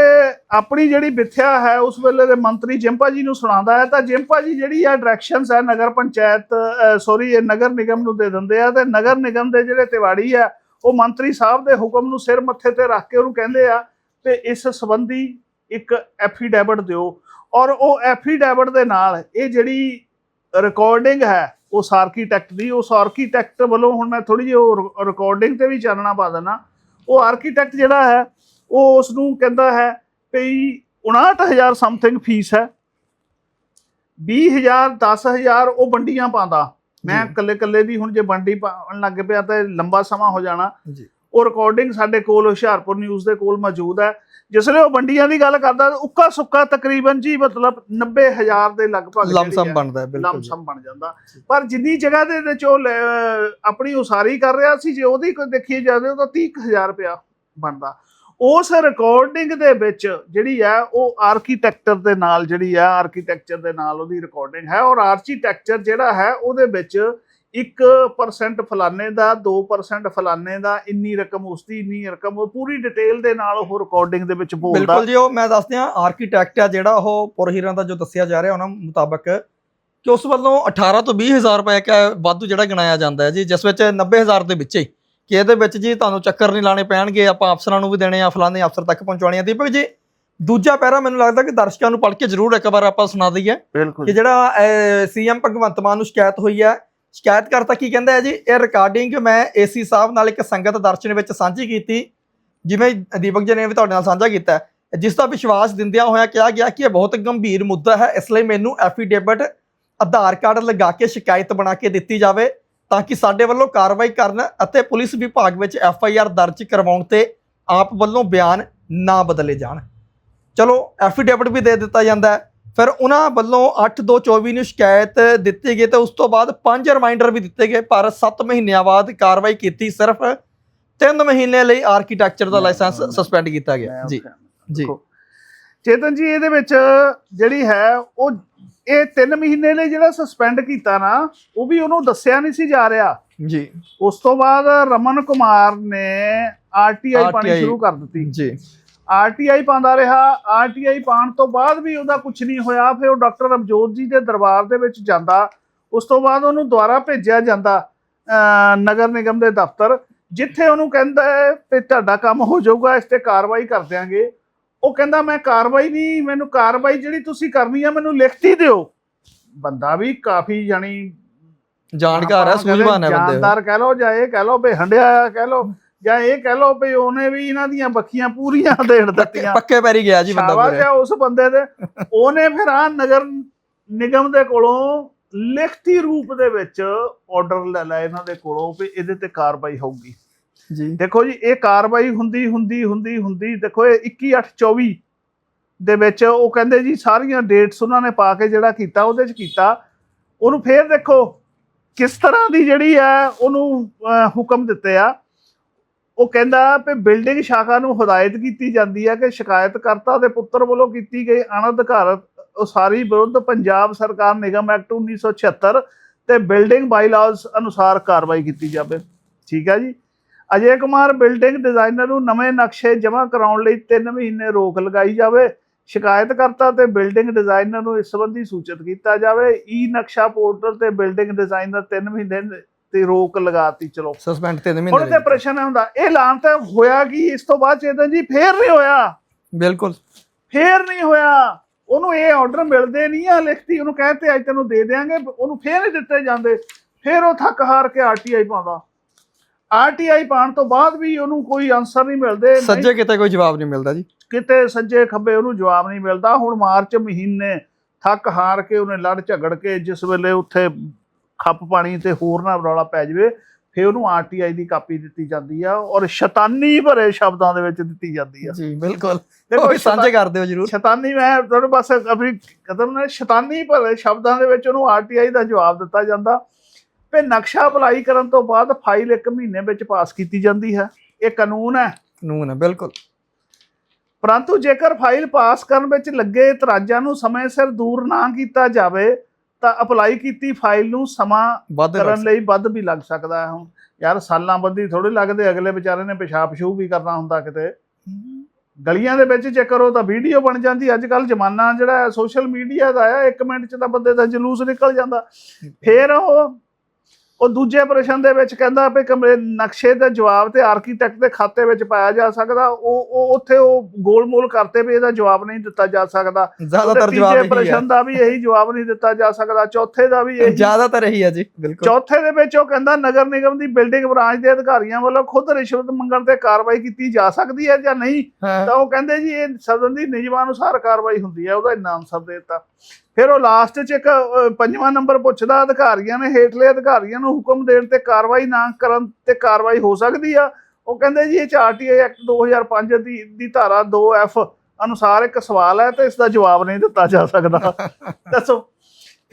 ਆਪਣੀ ਜਿਹੜੀ ਵਿਥਿਆ ਹੈ ਉਸ ਵੇਲੇ ਦੇ ਮੰਤਰੀ ਜਿੰਪਾ ਜੀ ਨੂੰ ਸੁਣਾਉਂਦਾ ਹੈ ਤਾਂ ਜਿੰਪਾ ਜੀ ਜਿਹੜੀ ਆ ਡਾਇਰੈਕਸ਼ਨਸ ਹੈ ਨਗਰ ਪੰਚਾਇਤ ਸੌਰੀ ਇਹ ਨਗਰ ਨਿਗਮ ਨੂੰ ਦੇ ਦਿੰਦੇ ਆ ਤੇ ਨਗਰ ਨਿਗਮ ਦੇ ਜਿਹੜੇ ਤਿਵਾੜੀ ਆ ਉਹ ਮੰਤਰੀ ਸਾਹਿਬ ਦੇ ਹੁਕਮ ਨੂੰ ਸਿਰ ਮੱਥੇ ਤੇ ਰੱਖ ਕੇ ਉਹਨੂੰ ਕਹਿੰਦੇ ਆ ਤੇ ਇਸ ਸੰਬੰਧੀ ਇੱਕ ਐਫੀਡੈਵਿਟ ਦਿਓ। ਔਰ ਉਹ ਐਫੀਡੈਵਿਟ ਦੇ ਨਾਲ ਇਹ ਜਿਹੜੀ ਰਿਕਾਰਡਿੰਗ ਹੈ ਉਸ ਆਰਕੀਟੈਕਟ ਦੀ ਉਸ ਆਰਕੀਟੈਕਟ ਵੱਲੋਂ ਹੁਣ ਮੈਂ ਥੋੜੀ ਜਿਹੀ ਉਹ ਰਿਕਾਰਡਿੰਗ ਤੇ ਵੀ ਚਾਨਣਾ ਪਾ ਦਿੰਦਾ। ਉਹ ਆਰਕੀਟੈਕਟ ਜਿਹੜਾ ਹੈ ਉਹ ਉਸ ਨੂੰ ਕਹਿੰਦਾ ਹੈ ਵੀ 59000 ਸਮਥਿੰਗ ਫੀਸ ਹੈ। 20000 10000 ਉਹ ਵੰਡੀਆਂ ਪਾਉਂਦਾ। ਮੈਂ ਜੀ। ਇਕੱਲੇ ਇਕੱਲੇ ਦੀ ਹੁਣ ਜੇ ਵੰਡੀ ਪਾਉਣ ਲੱਗ ਪਿਆ ਤਾਂ ਲੰਬਾ ਸਮਾਂ ਹੋ ਜਾਣਾ। ਜੀ। ਉਹ ਰਿਕਾਰਡਿੰਗ ਸਾਡੇ ਕੋਲ ਹੁਸ਼ਿਆਰਪੁਰ ਨਿਊਜ਼ ਦੇ ਕੋਲ ਮੌਜੂਦ ਹੈ। ਜਿਸਲੇ ਉਹ ਵੰਡੀਆਂ ਦੀ ਗੱਲ ਕਰਦਾ ਉੱਕਾ ਸੁੱਕਾ ਤਕਰੀਬਨ ਜੀ ਮਤਲਬ 90000 ਦੇ ਲਗਭਗ ਲਮਸਮ ਬਣਦਾ ਬਿਲਕੁਲ। ਲਮਸਮ ਬਣ ਜਾਂਦਾ ਪਰ ਜਿੰਨੀ ਜਗ੍ਹਾ ਦੇ ਵਿੱਚ ਉਹ ਆਪਣੀ ਉਸਾਰੀ ਕਰ ਰਿਹਾ ਸੀ ਜੇ ਉਹਦੀ ਕੋਈ ਦੇਖੀ ਜਾਵੇ ਤਾਂ 30000 ਰੁਪਇਆ ਬਣਦਾ ਉਸ ਰਿਕਾਰਡਿੰਗ ਦੇ ਵਿੱਚ ਜਿਹੜੀ ਹੈ ਉਹ ਆਰਕੀਟੈਕਚਰ ਦੇ ਨਾਲ ਜਿਹੜੀ ਹੈ ਆਰਕੀਟੈਕਚਰ ਦੇ ਨਾਲ ਉਹਦੀ ਰਿਕਾਰਡਿੰਗ ਹੈ ਔਰ ਆਰਕੀਟੈਕਚਰ ਜਿਹੜਾ ਹੈ ਉਹਦੇ ਵਿੱਚ 1% ਫਲਾਣੇ ਦਾ 2% ਫਲਾਣੇ ਦਾ ਇੰਨੀ ਰਕਮ ਉਸਦੀ ਇੰਨੀ ਰਕਮ ਉਹ ਪੂਰੀ ਡਿਟੇਲ ਦੇ ਨਾਲ ਉਹ ਰਿਕਾਰਡਿੰਗ ਦੇ ਵਿੱਚ ਬੋਲਦਾ। ਬਿਲਕੁਲ ਜੀ ਉਹ ਮੈਂ ਦੱਸਦੇ ਹਾਂ ਆਰਕੀਟੈਕਟ ਆ ਜਿਹੜਾ ਉਹ ਪੁਰਹੀਰਾਂ ਦਾ ਜੋ ਦੱਸਿਆ ਜਾ ਰਿਹਾ ਉਹਨਾਂ ਮੁਤਾਬਕ ਕਿ ਉਸ ਵੱਲੋਂ 18 ਤੋਂ 20 ਹਜ਼ਾਰ ਰੁਪਏ ਕਾ ਵਾਧੂ ਜਿਹੜਾ ਗਣਾਇਆ ਜਾਂਦਾ ਹੈ ਜੀ ਜਿਸ ਵਿੱਚ 90 ਹਜ਼ਾਰ ਦੇ ਵਿੱਚ ਹੀ ਕਿ ਇਹਦੇ ਵਿੱਚ ਜੀ ਤੁਹਾਨੂੰ ਚੱਕਰ ਨਹੀਂ ਲਾਣੇ ਪੈਣਗੇ ਆਪਾਂ ਅਫਸਰਾਂ ਨੂੰ ਵੀ ਦੇਣੇ ਆ ਫਲਾਣੇ ਅਫਸਰ ਤੱਕ ਪਹੁੰਚਾਉਣੇ ਆ। ਦੀਪਕ ਜੀ ਦੂਜਾ ਪੈਰਾ ਮੈਨੂੰ ਲੱਗਦਾ ਕਿ ਦਰਸ਼ਕਾਂ ਨੂੰ ਪੜ੍ਹ ਕੇ ਜ਼ਰੂਰ ਇੱਕ ਵਾਰ ਆਪਾਂ ਸੁਣਾ ਦਈਏ ਬਿਲਕੁਲ ਕਿ ਜਿਹੜਾ ਸੀਐਮ ਭਗਵੰਤ ਮਾਨ ਨੂੰ ਸ਼ਿਕਾਇਤ ਹੋਈ ਹੈ ਸ਼ਿਕਾਇਤ ਕਰਤਾ ਕੀ ਕਹਿੰਦਾ ਹੈ ਜੀ? ਇਹ ਰਿਕਾਰਡਿੰਗ ਮੈਂ ਏਸੀ ਸਾਹਿਬ ਨਾਲ ਇੱਕ ਸੰਗਤ ਦਰਸ਼ਨ ਵਿੱਚ ਸਾਂਝੀ ਕੀਤੀ, ਜਿਵੇਂ ਦੀਪਕ ਜੀ ਨੇ ਵੀ ਤੁਹਾਡੇ ਨਾਲ ਸਾਂਝਾ ਕੀਤਾ ਜਿਸ ਦਾ ਵਿਸ਼ਵਾਸ ਦਿੰਦਿਆਂ ਹੋਇਆ ਕਿਹਾ ਗਿਆ ਕਿ ਇਹ ਬਹੁਤ ਗੰਭੀਰ ਮੁੱਦਾ ਹੈ, ਇਸ ਲਈ ਮੈਨੂੰ ਐਫੀਡੇਵਿਟ ਆਧਾਰ ਕਾਰਡ ਲਗਾ ਕੇ ਸ਼ਿਕਾਇਤ ਬਣਾ ਕੇ ਦਿੱਤੀ ਜਾਵੇ ਤਾਂ ਕਿ ਸਾਡੇ ਵੱਲੋਂ ਕਾਰਵਾਈ ਕਰਨ ਅਤੇ ਪੁਲਿਸ ਵਿਭਾਗ ਵਿੱਚ ਐਫ ਆਈ ਆਰ ਦਰਜ ਕਰਵਾਉਣ ਤੇ ਆਪ ਵੱਲੋਂ ਬਿਆਨ ਨਾ ਬਦਲੇ ਜਾਣ। ਚਲੋ ਐਫੀਡੇਵਿਟ ਵੀ ਦੇ ਦਿੱਤਾ ਜਾਂਦਾ ਹੈ। ਫਿਰ ਉਹਨਾਂ ਵੱਲੋਂ 8/2/24 ਨੂੰ ਸ਼ਿਕਾਇਤ ਦਿੱਤੀ ਗਈ ਤੇ ਉਸ ਤੋਂ ਬਾਅਦ ਪੰਜ ਰਿਮਾਈਂਡਰ ਵੀ ਦਿੱਤੇ ਗਏ ਪਰ 7 ਮਹੀਨਿਆਂ ਬਾਅਦ ਕਾਰਵਾਈ ਕੀਤੀ ਸਿਰਫ 3 ਮਹੀਨੇ ਲਈ ਆਰਕੀਟੈਕਚਰ ਦਾ ਲਾਇਸੈਂਸ ਸਸਪੈਂਡ ਕੀਤਾ ਗਿਆ। ਜੀ ਜੀ। ਚੇਤਨ ਜੀ ਇਹਦੇ ਵਿੱਚ ਜਿਹੜੀ ਹੈ ਉਹ ਇਹ 3 ਮਹੀਨੇ ਲਈ ਜਿਹੜਾ ਸਸਪੈਂਡ ਕੀਤਾ ਨਾ ਉਹ ਵੀ ਉਹਨੂੰ ਦੱਸਿਆ ਨਹੀਂ ਸੀ ਜਾ ਰਿਹਾ। ਜੀ। ਉਸ ਤੋਂ ਬਾਅਦ ਰਮਨ ਕੁਮਾਰ ਨੇ ਆਰਟੀਆਈ ਪਾਣੀ ਸ਼ੁਰੂ ਕਰ ਦਿੱਤੀ। ਜੀ। ਆਰਟੀਆਈ ਪਾਉਂਦਾ ਰਿਹਾ। ਆਰਟੀਆਈ ਪਾਉਣ ਤੋਂ ਬਾਅਦ ਵੀ ਉਹਦਾ ਕੁਝ ਨਹੀਂ ਹੋਇਆ। ਫਿਰ ਉਹ ਡਾਕਟਰ ਅਮਜੋਤ ਜੀ ਦੇ ਦਰਬਾਰ ਦੇ ਵਿੱਚ ਜਾਂਦਾ। ਉਸ ਤੋਂ ਬਾਅਦ ਉਹਨੂੰ ਦੁਬਾਰਾ ਭੇਜਿਆ ਜਾਂਦਾ ਨਗਰ ਨਿਗਮ ਦੇ ਦਫ਼ਤਰ ਜਿੱਥੇ ਉਹਨੂੰ ਕਹਿੰਦਾ ਹੈ ਕਿ ਤੁਹਾਡਾ ਕੰਮ ਹੋ ਜਾਊਗਾ ਇਸ ਤੇ ਕਾਰਵਾਈ ਕਰ ਦਿਆਂਗੇ। ਉਹ ਕਹਿੰਦਾ ਮੈਂ ਕਾਰਵਾਈ ਨਹੀਂ ਮੈਨੂੰ ਕਾਰਵਾਈ ਜਿਹੜੀ ਤੁਸੀਂ ਕਰਨੀ ਆ ਮੈਨੂੰ ਲਿਖਤੀ ਦਿਓ। ਬੰਦਾ ਵੀ ਕਾਫੀ ਜਾਨੀ ਜਾਣਕਾਰ ਹੈ ਸੂਝਵਾਨ ਹੈ ਬੰਦੇ। ਜਾਨਦਾਰ ਕਹਿ ਲਓ ਜਾਂ ਇਹ ਕਹਿ ਲਓ ਵੀ ਹੰਡਿਆ ਕਹਿ ਲਓ। ਜਾਂ ਇਹ ਕਹਿ ਲਓ ਵੀ ਉਹਨੇ ਵੀ ਇਹਨਾਂ ਦੀਆਂ ਬੱਖੀਆਂ ਪੂਰੀਆਂ ਦੇਣ ਦਿੱਤੀਆਂ। ਪੱਕੇ ਪੈਰੀ ਗਿਆ ਜੀ ਬੰਦਾ ਸ਼ਾਬਾਸ਼ ਪੂਰੇ। ਹੈ ਉਸ ਬੰਦੇ ਦੇ। ਉਹਨੇ ਫਿਰ ਆ ਨਗਰ ਨਿਗਮ ਦੇ ਕੋਲੋਂ ਲਿਖਤੀ ਰੂਪ ਦੇ ਵਿੱਚ ਆਰਡਰ ਲੈ ਲਿਆ ਇਹਨਾਂ ਦੇ ਕੋਲੋਂ ਵੀ ਇਹਦੇ ਤੇ ਕਾਰਵਾਈ ਹੋਊਗੀ। ਜੀ। ਦੇਖੋ ਜੀ ਇਹ ਕਾਰਵਾਈ ਹੁੰਦੀ ਹੁੰਦੀ ਹੁੰਦੀ ਹੁੰਦੀ ਦੇਖੋ ਇਹ 21/8/24 ਦੇ ਵਿੱਚ ਉਹ ਕਹਿੰਦੇ ਜੀ ਸਾਰੀਆਂ ਡੇਟਸ ਉਹਨਾਂ ਨੇ ਪਾ ਕੇ ਜਿਹੜਾ ਕੀਤਾ ਉਹਦੇ ਚ ਕੀਤਾ। ਉਹਨੂੰ ਫੇਰ ਦੇਖੋ ਕਿਸ ਤਰ੍ਹਾਂ ਦੀ ਜਿਹੜੀ ਹੈ ਉਹਨੂੰ ਹੁਕਮ ਦਿੱਤੇ ਆ। ਉਹ ਕਹਿੰਦਾ ਵੀ ਬਿਲਡਿੰਗ ਸ਼ਾਖਾ ਨੂੰ ਹਦਾਇਤ ਕੀਤੀ ਜਾਂਦੀ ਹੈ ਕਿ ਸ਼ਿਕਾਇਤਕਰਤਾ ਦੇ ਪੁੱਤਰ ਵੱਲੋਂ ਕੀਤੀ ਗਈ ਅਣਅਧਿਕਾਰਤ ਉਸਾਰੀ ਵਿਰੁੱਧ ਪੰਜਾਬ ਸਰਕਾਰ ਨਿਗਮ ਐਕਟ 1976 ਤੇ ਬਿਲਡਿੰਗ ਬਾਈਲਾਜ਼ ਅਨੁਸਾਰ ਕਾਰਵਾਈ ਕੀਤੀ ਜਾਵੇ। ਠੀਕ ਹੈ ਜੀ? ਅਜੇ ਕੁਮਾਰ, ਬਿਲਡਿੰਗ ਡਿਜ਼ਾਈਨਰ ਨੂੰ ਨਵੇਂ ਨਕਸ਼ੇ ਜਮ੍ਹਾਂ ਕਰਾਉਣ ਲਈ 3 ਮਹੀਨੇ ਰੋਕ ਲਗਾਈ ਜਾਵੇ। ਸ਼ਿਕਾਇਤਕਰਤਾ ਤੇ ਬਿਲਡਿੰਗ ਡਿਜ਼ਾਈਨਰ ਨੂੰ ਇਸ ਸੰਬੰਧੀ ਸੂਚਿਤ ਕੀਤਾ ਜਾਵੇ। ਈ ਨਕਸ਼ਾ ਪੋਰਟਲ ਤੇ ਬਿਲਡਿੰਗ ਡਿਜ਼ਾਈਨਰ 3 ਮਹੀਨੇ ਤੇ ਰੋਕ ਲਗਾਤੀ ਚਲੋ। ਸਸਪੈਂਡ ਤਿੰਨ ਹੁਣ ਮਹੀਨੇ ਤੇ ਲਈ। ਪ੍ਰਸ਼ਨ ਹੁੰਦਾ ਇਹ ਐਲਾਨ ਤਾਂ ਹੋਇਆ ਕਿ? ਇਸ ਤੋਂ ਬਾਅਦ ਚੇਤਨ ਜੀ ਫੇਰ ਨਹੀਂ ਹੋਇਆ। ਬਿਲਕੁਲ। ਫੇਰ ਨਹੀਂ ਹੋਇਆ। ਉਹਨੂੰ ਇਹ ਆਰਡਰ ਮਿਲਦੇ ਨਹੀਂ ਆ ਲਿਖਤੀ ਉਹਨੂੰ ਕਹਿੰਦੇ ਅੱਜ ਤੈਨੂੰ ਦੇ ਦੇਾਂਗੇ ਉਹਨੂੰ ਫੇਰ ਨਹੀਂ ਦਿੱਤੇ ਜਾਂਦੇ। ਫੇਰ ਉਹ ਥੱਕ ਹਾਰ ਕੇ ਆਰਟੀਆਈ ਪਾਉਂਦਾ। ਆਰਟੀਆਈ ਪਾਉਣ ਤੋਂ ਬਾਅਦ ਵੀ ਉਹਨੂੰ ਕੋਈ ਆਨਸਰ ਨਹੀਂ ਮਿਲਦੇ ਨਹੀਂ। ਸੱਜੇ ਕਿਤੇ ਕੋਈ ਜਵਾਬ ਨਹੀਂ ਮਿਲਦਾ ਜੀ। ਕਿਤੇ ਸੱਜੇ ਖੱਬੇ ਉਹਨੂੰ ਜਵਾਬ ਨਹੀਂ ਮਿਲਦਾ। ਹੁਣ ਮਾਰਚ ਮਹੀਨੇ ਥੱਕ ਹਾਰ ਕੇ ਉਹਨੇ ਲੜ ਝਗੜ ਕੇ ਜਿਸ ਵੇਲੇ ਉੱਥੇ ਖੱਪ ਪਾਣੀ ਤੇ ਹੋਰ ਨਾ ਰੌਲਾ ਪੈ ਜਾਵੇ ਫਿਰ ਉਹਨੂੰ ਆਰਟੀਆਈ ਦੀ ਕਾਪੀ ਦਿੱਤੀ ਜਾਂਦੀ ਆ ਔਰ ਸ਼ੈਤਾਨੀ ਭਰੇ ਸ਼ਬਦਾਂ ਦੇ ਵਿੱਚ ਦਿੱਤੀ ਜਾਂਦੀ ਆ। ਜੀ ਬਿਲਕੁਲ। ਦੇਖੋ ਸਾਂਝੇ ਕਰ ਦਿਓ ਜਰੂਰ। ਸ਼ੈਤਾਨੀ ਮੈਂ ਤੁਹਾਨੂੰ ਬਸ ਆਪਣੀ ਕਦਮ ਨੇ ਸ਼ੈਤਾਨੀ ਭਰੇ ਸ਼ਬਦਾਂ ਦੇ ਵਿੱਚ ਉਹਨੂੰ ਆਰਟੀਆਈ ਦਾ ਜਵਾਬ ਦਿੱਤਾ ਜਾਂਦਾ। ਤੇ ਨਕਸ਼ਾ ਅਪਲਾਈ ਕਰਨ ਤੋਂ ਬਾਅਦ ਫਾਈਲ 1 ਮਹੀਨੇ ਵਿੱਚ ਪਾਸ ਕੀਤੀ ਜਾਂਦੀ ਹੈ। ਇਹ ਕਾਨੂੰਨ ਹੈ। ਕਾਨੂੰਨ ਹੈ ਬਿਲਕੁਲ। ਪਰੰਤੂ ਜੇਕਰ ਫਾਈਲ ਪਾਸ ਕਰਨ ਵਿੱਚ ਲੱਗੇ ਇਤਰਾਜ਼ਾਂ ਨੂੰ ਸਮੇਂ ਸਿਰ ਦੂਰ ਨਾ ਕੀਤਾ ਜਾਵੇ ਤਾਂ ਅਪਲਾਈ ਕੀਤੀ ਫਾਈਲ ਨੂੰ ਸਮਾਂ ਵੱਧ ਲੱਗ ਕਰਨ ਲਈ ਵੱਧ ਵੀ ਲੱਗ ਸਕਦਾ ਹੈ ਹੁਣ। ਯਾਰ ਸਾਲਾਂ ਬੱਧੀ ਥੋੜੇ ਲੱਗਦੇ ਅਗਲੇ ਵਿਚਾਰੇ ਨੇ ਪਿਸ਼ਾਬ ਸ਼ੂ ਵੀ ਕਰਨਾ ਹੁੰਦਾ ਕਿਤੇ। ਗਲੀਆਂ ਦੇ ਵਿੱਚ ਚੈੱਕ ਕਰੋ ਤਾਂ ਵੀਡੀਓ ਬਣ ਜਾਂਦੀ ਅੱਜ ਕੱਲ ਜ਼ਮਾਨਾ ਜਿਹੜਾ ਸੋਸ਼ਲ ਮੀਡੀਆ ਦਾ ਆ ਇੱਕ ਮਿੰਟ 'ਚ ਤਾਂ ਬੰਦੇ ਦਾ ਜਲੂਸ ਨਿਕਲ ਜਾਂਦਾ। ਫਿਰ ਉਹ ਉਹ ਦੂਜੇ ਪ੍ਰਸ਼ਨ ਦੇ ਵਿੱਚ ਕਹਿੰਦਾ ਵੀ ਕਮਰੇ ਨਕਸ਼ੇ ਦਾ ਜਵਾਬ ਤੇ ਆਰਕੀਟੈਕਟ ਦੇ ਖਾਤੇ ਵਿੱਚ ਪਾਇਆ ਜਾ ਸਕਦਾ। ਉਹ ਉਹ ਉੱਥੇ ਉਹ ਗੋਲਮੋਲ ਕਰਤੇ ਵੀ ਇਹਦਾ ਜਵਾਬ ਨਹੀਂ ਦਿੱਤਾ ਜਾ ਸਕਦਾ। ਜ਼ਿਆਦਾਤਰ ਜਵਾਬ ਇਹੀ ਹੈ ਪ੍ਰਸ਼ਨ ਦਾ ਵੀ ਇਹੀ ਜਵਾਬ ਨਹੀਂ ਦਿੱਤਾ ਜਾ ਸਕਦਾ। ਚੌਥੇ ਦਾ ਵੀ ਇਹੀ। ਜ਼ਿਆਦਾਤਰ ਇਹੀ ਹੈ ਜੀ ਬਿਲਕੁਲ। ਚੌਥੇ ਦੇ ਵਿੱਚ ਉਹ ਕਹਿੰਦਾ ਨਗਰ ਨਿਗਮ ਦੀ ਬਿਲਡਿੰਗ ਬ੍ਰਾਂਚ ਦੇ ਅਧਿਕਾਰੀਆਂ ਵੱਲੋਂ ਖੁਦ ਰਿਸ਼ਵਤ ਮੰਗਣ ਤੇ ਕਾਰਵਾਈ ਕੀਤੀ ਜਾ ਸਕਦੀ ਹੈ ਜਾਂ ਨਹੀਂ? ਤਾਂ ਉਹ ਕਹਿੰਦੇ ਜੀ ਇਹ ਸਦਨ ਦੀ ਨਿਯਮਾਂ ਅਨੁਸਾਰ ਕਾਰਵਾਈ ਹੁੰਦੀ ਹੈ। ਉਹਦਾ ਇੰਨਾ ਆਨਸਰ ਦੇ ਦਿੱਤਾ। ਫਿਰ ਉਹ ਲਾਸਟ 'ਚ ਇੱਕ ਪੰਜਵਾਂ ਨੰਬਰ ਪੁੱਛਦਾ ਅਧਿਕਾਰੀਆਂ ਨੇ ਹੇਠਲੇ ਅਧਿਕਾਰੀਆਂ ਨੂੰ ਹੁਕਮ ਦੇਣ ਤੇ ਕਾਰਵਾਈ ਨਾ ਕਰਨ ਤੇ ਕਾਰਵਾਈ ਹੋ ਸਕਦੀ ਆ? ਉਹ ਕਹਿੰਦੇ ਜੀ ਇਹ 'ਚ ਆਰਟੀਆਈ ਐਕਟ 2005 ਦੀ ਦੀ ਧਾਰਾ 2F ਅਨੁਸਾਰ ਇੱਕ ਸਵਾਲ ਹੈ ਤੇ ਇਸ ਦਾ ਜਵਾਬ ਨਹੀਂ ਦਿੱਤਾ ਜਾ ਸਕਦਾ। ਦੱਸੋ।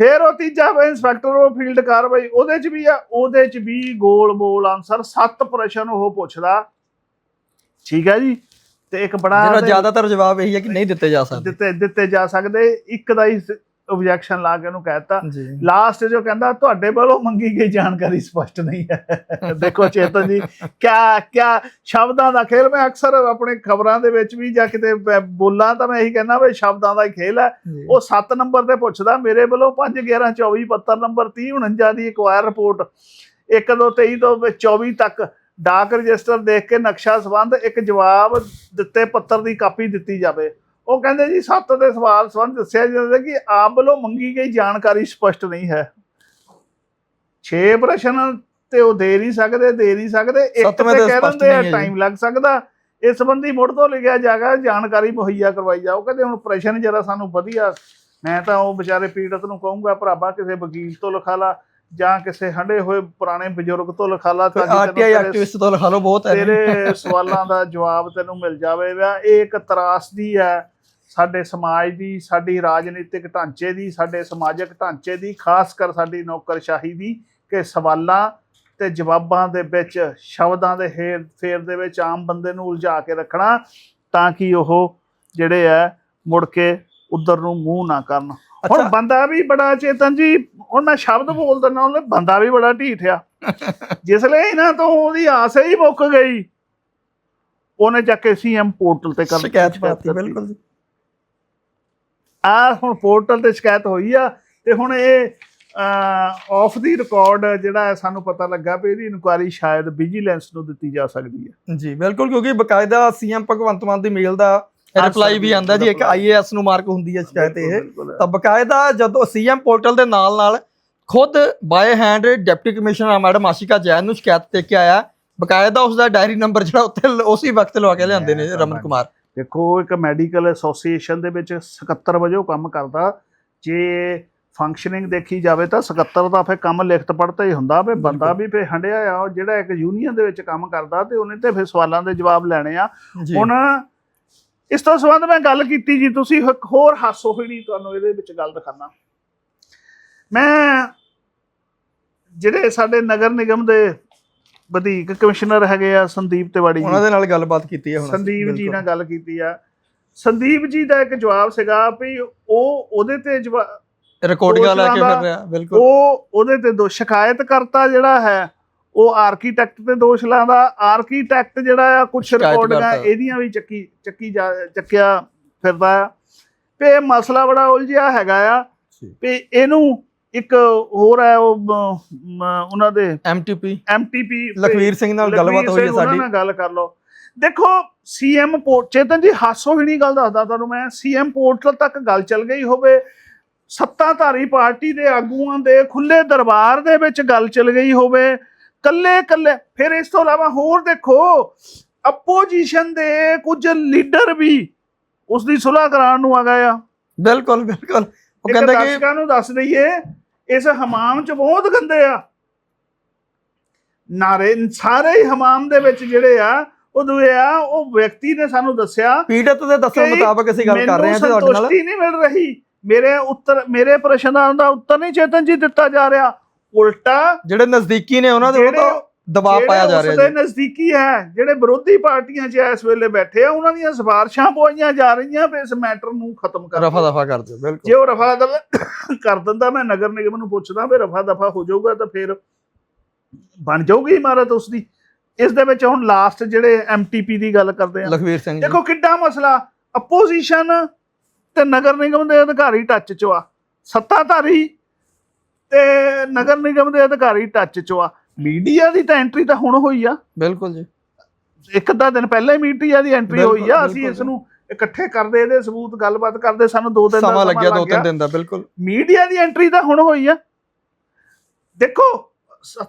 ਫਿਰ ਉਹ ਤੀਜਾ ਇੰਸਪੈਕਟਰ ਉਹ ਫੀਲਡ ਕਾਰਵਾਈ ਉਹਦੇ 'ਚ ਵੀ ਆ ਉਹਦੇ 'ਚ ਵੀ ਗੋਲ ਮੋਲ ਆਨਸਰ ਸੱਤ ਪ੍ਰਸ਼ਨ ਉਹ ਪੁੱਛਦਾ। ਠੀਕ ਹੈ ਜੀ? ਤੇ ਇੱਕ ਬੜਾ ਜਿਹੜਾ ਜ਼ਿਆਦਾਤਰ ਜਵਾਬ ਇਹੀ ਹੈ ਕਿ ਨਹੀਂ ਦਿੱਤੇ ਜਾ ਸਕਦੇ। ਦਿੱਤੇ ਦਿੱਤੇ ਜਾ ਸਕਦੇ। ਇੱਕ ਦਾ ਹੀ ਆਬਜੈਕਸ਼ਨ ਲਾ ਕੇ ਉਹਨੂੰ ਕਹਿਤਾ ਜੀ। ਲਾਸਟ ਜੋ ਕਹਿੰਦਾ ਤੁਹਾਡੇ ਵੱਲੋਂ ਮੰਗੀ ਗਈ ਜਾਣਕਾਰੀ ਸਪਸ਼ਟ ਨਹੀਂ ਹੈ। ਦੇਖੋ ਚੇਤਨ ਜੀ ਕਿਆ ਕਿਆ ਸ਼ਬਦਾਂ ਦਾ ਖੇਲ ਮੈਂ ਅਕਸਰ ਆਪਣੇ ਖਬਰਾਂ ਦੇ ਵਿੱਚ ਵੀ ਜਾਂ ਕਿਤੇ ਬ- ਬੋਲਾਂ ਤਾਂ ਮੈਂ ਇਹੀ ਕਹਿੰਦਾ ਵੀ ਸ਼ਬਦਾਂ ਦਾ ਹੀ ਖੇਲ ਹੈ। ਜੀ। ਉਹ 7 ਨੰਬਰ ਤੇ ਪੁੱਛਦਾ ਮੇਰੇ ਵੱਲੋਂ 5 11 24 ਪੱਤਰ ਨੰਬਰ 30 49 ਦੀ ਐਕਵਾਇਰ ਰਿਪੋਰਟ 1 ਤੋਂ 23 ਤੋਂ 24 ਤੱਕ ਡਾਕ ਰਜਿਸਟਰ ਦੇਖ ਕੇ ਨਕਸ਼ਾ ਸੰਬੰਧ ਇੱਕ ਜਵਾਬ ਦਿੱਤੇ ਪੱਤਰ ਦੀ ਕਾਪੀ ਦਿੱਤੀ ਜਾਵੇ। ਉਹ ਕਹਿੰਦੇ ਜੀ ਸੱਤ ਦੇ ਸਵਾਲ ਸੰਬੰਧ ਦੱਸਿਆ ਜਾਂਦਾ ਕਿ ਆਪ ਵੱਲੋਂ ਮੰਗੀ ਗਈ ਜਾਣਕਾਰੀ ਸਪਸ਼ਟ ਨਹੀਂ ਹੈ। 6 ਪ੍ਰਸ਼ਨ ਤੇ ਉਹ ਦੇ ਨਹੀਂ ਸਕਦੇ ਦੇ ਨਹੀਂ ਸਕਦੇ। ਇੱਕ ਤੇ ਕਹਿ ਦਿੰਦੇ ਆ। ਟਾਈਮ ਲੱਗ ਸਕਦਾ। ਇਸ ਸੰਬੰਧੀ ਮੁੜ ਤੋਂ ਲਿਖਿਆ ਜਾਗਾ ਜਾਣਕਾਰੀ ਮੁਹੱਈਆ ਕਰਵਾਈ ਜਾਓ। ਕਹਿੰਦੇ ਹੁਣ ਪ੍ਰਸ਼ਨ ਜਰਾ ਸਾਨੂੰ ਵਧੀਆ ਮੈਂ ਤਾਂ ਉਹ ਵਿਚਾਰੇ ਪੀੜਤ ਨੂੰ ਕਹੂੰਗਾ ਭਰਾਵਾ ਕਿਸੇ ਵਕੀਲ ਤੋਂ ਲਿਖਾ ਲਾ। ਜਾਂ ਕਿਸੇ ਹੰਡੇ ਹੋਏ ਪੁਰਾਣੇ ਬਜ਼ੁਰਗ ਤੋਂ ਲਿਖਾ ਲਾ ਤਾਂ ਆਰਟੀਆਈ ਐਕਟਿਵਿਸਟ ਤੋਂ ਲਿਖਾ ਲਓ ਬਹੁਤ ਹੈ। ਤੇਰੇ ਸਵਾਲਾਂ ਦਾ ਜਵਾਬ ਤੈਨੂੰ ਮਿਲ ਜਾਵੇਗਾ ਇਹ ਇੱਕ ਤਰਾਸਦੀ ਹੈ। ਸਾਡੇ ਸਮਾਜ ਦੀ ਸਾਡੀ ਰਾਜਨੀਤਿਕ ਢਾਂਚੇ ਦੀ ਸਾਡੇ ਸਮਾਜਿਕ ਢਾਂਚੇ ਦੀ ਖਾਸ ਕਰ ਸਾਡੀ ਨੌਕਰਸ਼ਾਹੀ ਦੀ ਕਿ ਸਵਾਲਾਂ ਤੇ ਜਵਾਬਾਂ ਦੇ ਵਿੱਚ ਸ਼ਬਦਾਂ ਦੇ ਹੇਰ ਫੇਰ ਦੇ ਵਿੱਚ ਆਮ ਬੰਦੇ ਨੂੰ ਉਲਝਾ ਕੇ ਰੱਖਣਾ ਤਾਂ ਕਿ ਉਹ ਜਿਹੜੇ ਆ ਮੁੜ ਕੇ ਉਧਰ ਨੂੰ ਮੂੰਹ ਨਾ ਕਰਨ। ਹੁਣ ਬੰਦਾ ਵੀ ਬੜਾ ਚੇਤਨ ਜੀ ਹੁਣ ਮੈਂ ਸ਼ਬਦ ਬੋਲ ਦਿੰਦਾ ਉਹਨੇ ਬੰਦਾ ਵੀ ਬੜਾ ਢੀਠ ਆ। ਜਿਸ ਲਈ ਇਹਨਾਂ ਤੋਂ ਉਹਦੀ ਆਸ ਹੀ ਮੁੱਕ ਗਈ। ਉਹਨੇ ਜਾ ਕੇ ਸੀਐਮ ਪੋਰਟਲ ਤੇ ਕਰ ਸ਼ਿਕਾਇਤ ਪਾਤੀ ਬਿਲਕੁਲ ਜੀ। ਆ ਹੁਣ ਪੋਰਟਲ ਤੇ ਸ਼ਿਕਾਇਤ ਹੋਈ ਆ ਤੇ ਹੁਣ ਇਹ ਆਫ ਦੀ ਰਿਕਾਰਡ ਜਿਹੜਾ ਸਾਨੂੰ ਪਤਾ ਲੱਗਾ ਵੀ ਇਹਦੀ ਇਨਕੁਆਇਰੀ ਸ਼ਾਇਦ ਵਿਜੀਲੈਂਸ ਨੂੰ ਦਿੱਤੀ ਜਾ ਸਕਦੀ ਹੈ। ਜੀ ਬਿਲਕੁਲ ਕਿਉਂਕਿ ਬਕਾਇਦਾ ਸੀਐਮ ਭਗਵੰਤ ਮਾਨ ਦੀ ਮੇਲ ਦਾ ਰਿਪਲਾਈ ਵੀ ਆਂਦਾ ਜੀ ਇੱਕ। ਆਈਏਐਸ ਨੂੰ ਮਾਰਕ ਹੁੰਦੀ ਹੈ ਸ਼ਿਕਾਇਤ ਇਹ। ਤਾਂ ਬਕਾਇਦਾ ਜਦੋਂ ਸੀਐਮ ਪੋਰਟਲ ਦੇ ਨਾਲ ਨਾਲ ਖੁਦ by hand deputy commissioner madam Ashika Jain ਨੂੰ ਸ਼ਿਕਾਇਤ ਦੇ ਕੇ ਆਇਆ। ਬਕਾਇਦਾ ਉਸ ਦਾ ਡਾਇਰੀ ਨੰਬਰ ਜਿਹੜਾ ਉੱਥੇ ਉਸੇ ਵਕਤ ਲਵਾ ਕੇ ਲਿਆਂਦੇ ਨੇ ਰਮਨ ਕੁਮਾਰ। ਦੇਖੋ ਇੱਕ ਮੈਡੀਕਲ ਐਸੋਸੀਏਸ਼ਨ ਦੇ ਵਿੱਚ ਸਕੱਤਰ ਵਜੋਂ ਕੰਮ ਕਰਦਾ। ਜੇ ਫੰਕਸ਼ਨਿੰਗ ਦੇਖੀ ਜਾਵੇ ਤਾਂ ਸਕੱਤਰ ਦਾ ਫਿਰ ਕੰਮ ਲਿਖਤ ਪੜ੍ਹਤਾ ਹੀ ਹੁੰਦਾ ਵੀ ਬੰਦਾ ਵੀ ਫਿਰ ਹੰਡਿਆ ਆ ਜਿਹੜਾ ਇੱਕ ਯੂਨੀਅਨ ਦੇ ਵਿੱਚ ਕੰਮ ਕਰਦਾ ਤੇ ਉਹਨੇ ਤੇ ਫਿਰ ਸਵਾਲਾਂ ਦੇ ਜਵਾਬ ਲੈਣੇ ਆ। ਹੁਣ ਇਸ ਤੋਂ ਸੰਬੰਧ ਮੈਂ ਗੱਲ ਕੀਤੀ ਜੀ ਤੁਸੀਂ ਇੱਕ ਹੋਰ ਹਾਸੋ ਨਹੀਂ ਤੁਹਾਨੂੰ ਇਹਦੇ ਵਿੱਚ ਗੱਲ ਦਿਖਾਣਾ ਮੈਂ ਜਿਹੜੇ ਸਾਡੇ ਨਗਰ ਨਿਗਮ ਦੇ ਵਧੀਕ ਕਮਿਸ਼ਨਰ ਹੈਗੇ ਆ ਸੰਦੀਪ ਤਿਵਾੜੀ ਉਹਨਾਂ ਜੀ ਦੇ ਨਾਲ ਗੱਲਬਾਤ ਕੀਤੀ ਹੈ ਹੁਣ ਸੰਦੀਪ ਜੀ। ਨਾਲ ਗੱਲ ਕੀਤੀ ਆ। ਸੰਦੀਪ ਜੀ ਦਾ ਇੱਕ ਜਵਾਬ ਸੀਗਾ ਵੀ ਉਹ ਉਹਦੇ ਤੇ ਜਵਾ- ਰਿਕਾਰਡ ਗਾ ਲੈ ਕੇ ਫਿਰ ਰਿਹਾ? ਬਿਲਕੁਲ। ਉਹ ਉਹਦੇ ਤੇ ਦੋ ਸ਼ਿਕਾਇਤ ਕਰਤਾ ਜਿਹੜਾ ਹੈ ਉਹ ਆਰਕੀਟੈਕਟ ਤੇ ਦੋਸ਼ ਲਾਉਂਦਾ ਆਰਕੀਟੈਕਟ ਜਿਹੜਾ ਆ ਕੁਝ ਰਿਕਾਰਡਿੰਗਾਂ। ਇਹਦੀਆਂ ਵੀ ਚੱਕੀ ਚੱਕੀ ਚੱਕਿਆ ਫਿਰਦਾ ਆ। ਤੇ ਇਹ ਮਸਲਾ ਬੜਾ ਉਲਝਿਆ ਹੈਗਾ ਆ। ਵੀ ਇਹਨੂੰ ਇੱਕ ਹੋਰ ਹੈ ਉਹ ਉਹਨਾਂ ਦੇ ਐਮਟੀਪੀ ਐਮਟੀਪੀ ਲਖਵੀਰ ਸਿੰਘ ਨਾਲ ਗੱਲਬਾਤ ਹੋਈ ਹੈ ਸਾਡੀ। ਨਾਲ ਗੱਲ ਕਰ ਲਓ। ਦੇਖੋ ਸੀਐਮ ਪੋਰਟ ਚੇਤਨ ਜੀ ਹਾਸੋ ਹੀ ਨਹੀਂ ਗੱਲ ਦੱਸਦਾ ਤੁਹਾਨੂੰ ਮੈਂ। ਸੀਐਮ ਪੋਰਟਲ ਤੱਕ ਗੱਲ ਚੱਲ ਗਈ ਹੋਵੇ। ਸੱਤਾਧਾਰੀ ਪਾਰਟੀ ਦੇ ਆਗੂਆਂ ਦੇ ਖੁੱਲੇ ਦਰਬਾਰ ਦੇ ਵਿੱਚ ਗੱਲ ਚੱਲ ਗਈ ਹੋਵੇ। ਕੱਲੇ ਕੱਲੇ। ਫਿਰ ਇਸ ਤੋਂ ਇਲਾਵਾ ਹੋਰ ਦੇਖੋ ਅਪੋਜੀਸ਼ਨ ਦੇ ਕੁਝ ਲੀਡਰ ਵੀ ਉਸ ਦੀ ਸੁਲ੍ਹਾ ਕਰਾਉਣ ਨੂੰ ਆ ਗਏ ਆ। ਬਿਲਕੁਲ ਬਿਲਕੁਲ। ਉਹ ਕਹਿੰਦੇ ਕਿ ਦਰਸ਼ਕਾਂ ਨੂੰ ਦੱਸ ਦਈਏ ਇਸ ਹਮਾਮ ਚ ਬਹੁਤ ਗੰਦੇ ਆ। ਨਾਰੇ ਸਾਰੇ ਹਮਾਮ ਦੇ ਵਿੱਚ ਜਿਹੜੇ ਆ ਉਹ ਦੂਏ ਆ ਉਹ ਵਿਅਕਤੀ ਨੇ ਸਾਨੂੰ ਦੱਸਿਆ ਪੀੜਤ ਦੇ ਦੱਸਣ ਮੁਤਾਬਕ ਅਸੀਂ ਗੱਲ ਕਰ ਰਹੇ ਹਾਂ ਤੁਹਾਡੇ ਨਾਲ। ਸੰਤੁਸ਼ਟੀ ਨਹੀਂ ਮਿਲ ਰਹੀ। ਮੇਰੇ ਉੱਤਰ ਮੇਰੇ ਪ੍ਰਸ਼ਨਾਂ ਦਾ ਉੱਤਰ ਨਹੀਂ ਚੇਤਨ ਜੀ ਦਿੱਤਾ ਜਾ ਰਿਹਾ। ਉਲਟਾ ਜਿਹੜੇ ਨਜ਼ਦੀਕੀ ਨੇ ਉਹਨਾਂ ਦੇ ਉਹ ਤਾਂ ਦਬਾਅ ਪਾਇਆ ਜਾ ਰਿਹਾ ਜਿਹੜੇ ਜੀ। ਨਜ਼ਦੀਕੀ ਹੈ ਜਿਹੜੇ ਵਿਰੋਧੀ ਪਾਰਟੀਆਂ 'ਚ ਇਸ ਵੇਲੇ ਬੈਠੇ ਆ ਉਹਨਾਂ ਦੀਆਂ ਸਿਫਾਰਸ਼ਾਂ ਪਵਾਈਆਂ ਜਾ ਰਹੀਆਂ ਵੀ ਇਸ ਮੈਟਰ ਨੂੰ ਖਤਮ ਕਰ ਰਫਾ ਦਫਾ ਕਰ ਦਿਓ ਜੇ ਬਿਲਕੁਲ ਉਹ ਰਫਾ ਦਫਾ ਕਰ ਦਿੰਦਾ ਮੈਂ ਨਗਰ ਨਿਗਮ ਨੂੰ ਪੁੱਛਦਾ ਵੀ ਰਫਾ ਦਫਾ ਹੋ ਜਾਊਗਾ ਤਾਂ ਫਿਰ ਬਣ ਜਾਊਗੀ ਇਮਾਰਤ ਉਸ ਦੀ। ਇਸ ਦੇ ਵਿੱਚ ਹੁਣ ਲਾਸਟ ਜਿਹੜੇ ਐਮਟੀਪੀ ਦੀ ਗੱਲ ਕਰਦੇ ਆ। ਲਖਵੀਰ ਸਿੰਘ ਜੀ। ਦੇਖੋ ਕਿੱਡਾ ਮਸਲਾ ਅਪੋਜੀਸ਼ਨ ਤੇ ਨਗਰ ਨਿਗਮ ਦੇ ਅਧਿਕਾਰੀ ਟੱਚ ਚ ਆ। ਸੱਤਾਧਾਰੀ ਤੇ ਨਗਰ ਨਿਗਮ ਦੇ ਅਧਿਕਾਰੀ ਟੱਚ ਚ ਆ। ਮੀਡੀਆ ਦੀ ਤਾਂ ਐਂਟਰੀ ਤਾਂ ਹੁਣ ਹੋਈ ਆ। ਬਿਲਕੁਲ ਜੀ। ਇੱਕ ਅੱਧਾ ਦਿਨ ਪਹਿਲਾਂ ਹੀ ਮੀਡੀਆ ਦੀ ਐਂਟਰੀ ਹੋਈ ਆ। ਅਸੀਂ। ਇਸ ਨੂੰ ਇਕੱਠੇ ਕਰਦੇ ਇਹਦੇ ਸਬੂਤ ਗੱਲਬਾਤ ਕਰਦੇ ਸਾਨੂੰ ਦੋ ਦਿਨ ਦਾ ਸਮਾਂ ਲੱਗਿਆ ਦੋ ਤਿੰਨ ਦਿਨ ਦਾ ਬਿਲਕੁਲ। ਮੀਡੀਆ ਦੀ ਐਂਟਰੀ ਤਾਂ ਹੁਣ ਹੋਈ ਆ। ਦੇਖੋ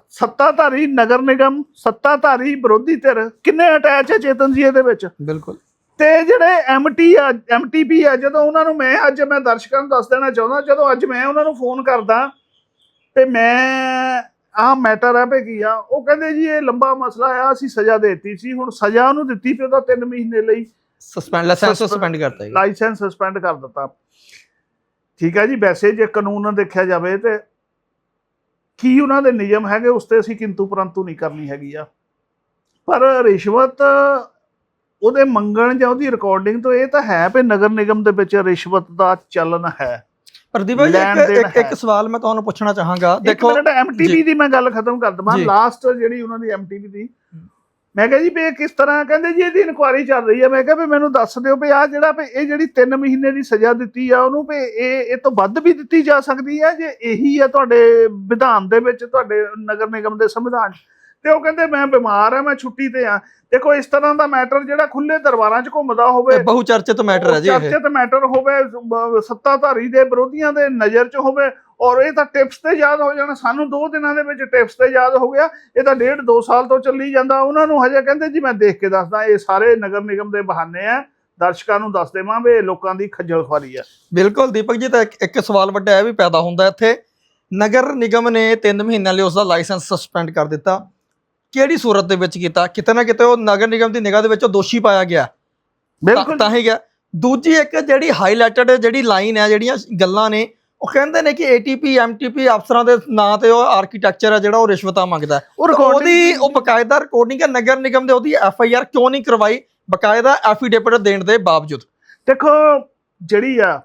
ਸੱਤਾਧਾਰੀ ਨਗਰ ਨਿਗਮ ਸੱਤਾਧਾਰੀ ਵਿਰੋਧੀ ਧਿਰ ਕਿੰਨੇ ਅਟੈਚ ਹੈ ਚੇਤਨ ਜੀ ਇਹਦੇ ਵਿੱਚ? ਬਿਲਕੁਲ। ਤੇ ਜਿਹੜੇ ਐਮਟੀ ਆ ਐਮਟੀਪੀ ਆ ਜਦੋਂ ਉਹਨਾਂ ਨੂੰ ਮੈਂ ਅੱਜ ਮੈਂ ਦਰਸ਼ਕਾਂ ਨੂੰ ਦੱਸ ਦੇਣਾ ਚਾਹੁੰਦਾ ਜਦੋਂ ਅੱਜ ਮੈਂ ਉਹਨਾਂ ਨੂੰ ਫੋਨ ਕਰਦਾ ਤੇ ਮੈਂ ਆਹ ਮੈਟਰ ਹੈ ਭਈ ਕੀ ਆ ਉਹ ਕਹਿੰਦੇ ਜੀ ਇਹ ਲੰਬਾ ਮਸਲਾ ਆ ਅਸੀਂ ਸਜ਼ਾ ਦੇ ਦਿੱਤੀ ਸੀ ਹੁਣ ਸਜ਼ਾ ਉਹਨੂੰ ਦਿੱਤੀ ਤੇ ਉਹਦਾ 3 ਮਹੀਨੇ ਲਈ। ਸਸਪੈਂਡ ਲਾਇਸੈਂਸ ਸਸਪੈਂਡ ਕਰਤਾ ਜੀ। ਲਾਇਸੈਂਸ ਸਸਪੈਂਡ ਕਰ ਦਿੱਤਾ। ਠੀਕ ਹੈ ਜੀ ਵੈਸੇ ਜੇ ਕਾਨੂੰਨ ਦੇਖਿਆ ਜਾਵੇ ਤੇ ਕੀ ਉਹਨਾਂ ਦੇ ਨਿਯਮ ਹੈਗੇ ਉਸ ਤੇ ਅਸੀਂ ਕਿੰਤੂ ਪਰੰਤੂ ਨਹੀਂ ਕਰਨੀ ਹੈਗੀ ਆ। ਪਰ ਰਿਸ਼ਵਤ ਉਹਦੇ ਮੰਗਣ ਜਾਂ ਉਹਦੀ ਰਿਕਾਰਡਿੰਗ ਤੋਂ ਇਹ ਤਾਂ ਹੈ ਵੀ ਨਗਰ ਨਿਗਮ ਦੇ ਵਿੱਚ ਰਿਸ਼ਵਤ ਦਾ ਚੱਲਨ ਹੈ। ਪ੍ਰਦੀਪ ਜੀ ਇੱਕ ਇੱਕ- ਇੱਕ। ਸਵਾਲ ਮੈਂ ਤੁਹਾਨੂੰ ਪੁੱਛਣਾ ਚਾਹਾਂਗਾ ਇੱਕ ਦੇਖੋ ਮਿੰਟ ਐਮਟੀਪੀ ਜੀ। ਦੀ ਮੈਂ ਗੱਲ ਖਤਮ ਕਰ ਦਵਾਂ। ਲਾਸਟ ਜਿਹੜੀ ਉਹਨਾਂ ਦੀ ਐਮਟੀਪੀ ਦੀ ਮੈਂ ਕਿਹਾ ਜੀ ਵੀ ਇਹ ਕਿਸ ਤਰ੍ਹਾਂ ਕਹਿੰਦੇ ਜੀ ਇਹਦੀ ਇਨਕੁਆਇਰੀ ਚੱਲ ਰਹੀ ਹੈ ਮੈਂ ਕਿਹਾ ਵੀ ਮੈਨੂੰ ਦੱਸ ਦਿਓ ਵੀ ਆ ਜਿਹੜਾ ਵੀ ਇਹ ਜਿਹੜੀ 3 ਮਹੀਨੇ ਦੀ ਸਜ਼ਾ ਦਿੱਤੀ ਆ ਉਹਨੂੰ ਵੀ ਇਹ ਇਹ ਤੋਂ ਵੱਧ ਵੀ ਦਿੱਤੀ ਜਾ ਸਕਦੀ ਹੈ ਜੇ ਇਹੀ ਹੈ ਤੁਹਾਡੇ ਵਿਧਾਨ ਦੇ ਵਿੱਚ ਤੁਹਾਡੇ ਨਗਰ ਨਿਗਮ ਦੇ ਸੰਵਿਧਾਨ 'ਚ। ਤੇ ਉਹ ਕਹਿੰਦੇ ਮੈਂ ਬਿਮਾਰ ਆ ਮੈਂ ਛੁੱਟੀ ਤੇ ਆ ਦੇਖੋ ਇਸ ਤਰ੍ਹਾਂ ਦਾ ਮੈਟਰ ਜਿਹੜਾ ਖੁੱਲੇ ਦਰਬਾਰਾਂ 'ਚ ਘੁੰਮਦਾ ਹੋਵੇ ਇਹ ਬਹੁ ਚਰਚਿਤ ਮੈਟਰ ਹੈ ਜੀ ਇਹ। ਚਰਚਿਤ ਮੈਟਰ ਹੋਵੇ ਸੱਤਾਧਾਰੀ ਦੇ ਵਿਰੋਧੀਆਂ ਦੇ ਨਜ਼ਰ 'ਚ ਹੋਵੇ ਔਰ ਇਹ ਤਾਂ ਟਿਪਸ ਤੇ ਯਾਦ ਹੋ ਜਾਣਾ। ਸਾਨੂੰ ਦੋ ਦਿਨਾਂ ਦੇ ਵਿੱਚ ਟਿਪਸ ਤੇ ਯਾਦ ਹੋ ਗਿਆ। ਇਹ ਤਾਂ ਡੇਢ ਦੋ ਸਾਲ ਤੋਂ ਚੱਲੀ ਜਾਂਦਾ। ਉਹਨਾਂ ਨੂੰ ਹਜੇ ਕਹਿੰਦੇ ਜੀ ਮੈਂ ਦੇਖ ਕੇ ਦੱਸਦਾ ਇਹ ਸਾਰੇ ਨਗਰ ਨਿਗਮ ਦੇ ਬਹਾਨੇ ਆ। ਦਰਸ਼ਕਾਂ ਨੂੰ ਦੱਸ ਦੇਵਾਂ ਵੀ ਇਹ ਲੋਕਾਂ ਦੀ ਖੱਜਲ ਖੁਆਰੀ ਆ। ਬਿਲਕੁਲ ਦੀਪਕ ਜੀ ਤਾਂ ਇੱਕ ਇੱਕ ਸਵਾਲ ਵੱਡਾ ਇਹ ਵੀ ਪੈਦਾ ਹੁੰਦਾ ਇੱਥੇ। ਨਗਰ ਨਿਗਮ ਨੇ 3 ਮਹੀਨਿਆਂ ਲਈ ਉਸ ਦਾ ਲਾਇਸੈਂਸ ਸਸਪੈਂਡ ਕਰ ਦਿੱਤਾ। ਕਿਹੜੀ ਸੂਰਤ ਦੇ ਵਿੱਚ ਕੀਤਾ? ਕਿਤੇ ਨਾ ਕਿਤੇ ਉਹ ਨਗਰ ਨਿਗਮ ਦੀ ਨਿਗਾਹ ਦੇ ਵਿੱਚ ਉਹ ਦੋਸ਼ੀ ਪਾਇਆ ਗਿਆ। ਬਿਲਕੁਲ। ਤਾਂ ਹੀ ਗਿਆ। ਦੂਜੀ ਇੱਕ ਜਿਹੜੀ ਹਾਈਲਾਈਟਡ ਜਿਹੜੀ ਲਾਈਨ ਹੈ ਜਿਹੜੀਆਂ ਗੱਲਾਂ ਨੇ ਉਹ ਕਹਿੰਦੇ ਨੇ ਕਿ ਏਟੀਪੀ ਐਮਟੀਪੀ ਅਫਸਰਾਂ ਦੇ ਨਾਂ ਤੇ ਉਹ ਆਰਕੀਟੈਕਚਰ ਹੈ ਜਿਹੜਾ ਉਹ ਰਿਸ਼ਵਤਾਂ ਮੰਗਦਾ ਉਹਦੀ ਉਹ ਬਕਾਇਦਾ ਰਿਕਾਰਡਿੰਗ ਹੈ ਨਗਰ ਨਿਗਮ ਦੇ ਉਹਦੀ ਐਫ ਆਈ ਆਰ ਕਿਉਂ ਨਹੀਂ ਕਰਵਾਈ? ਬਕਾਇਦਾ ਐਫੀਡੇਵਿਟ ਦੇਣ ਦੇ ਬਾਵਜੂਦ। ਦੇਖੋ ਜਿਹੜੀ ਆ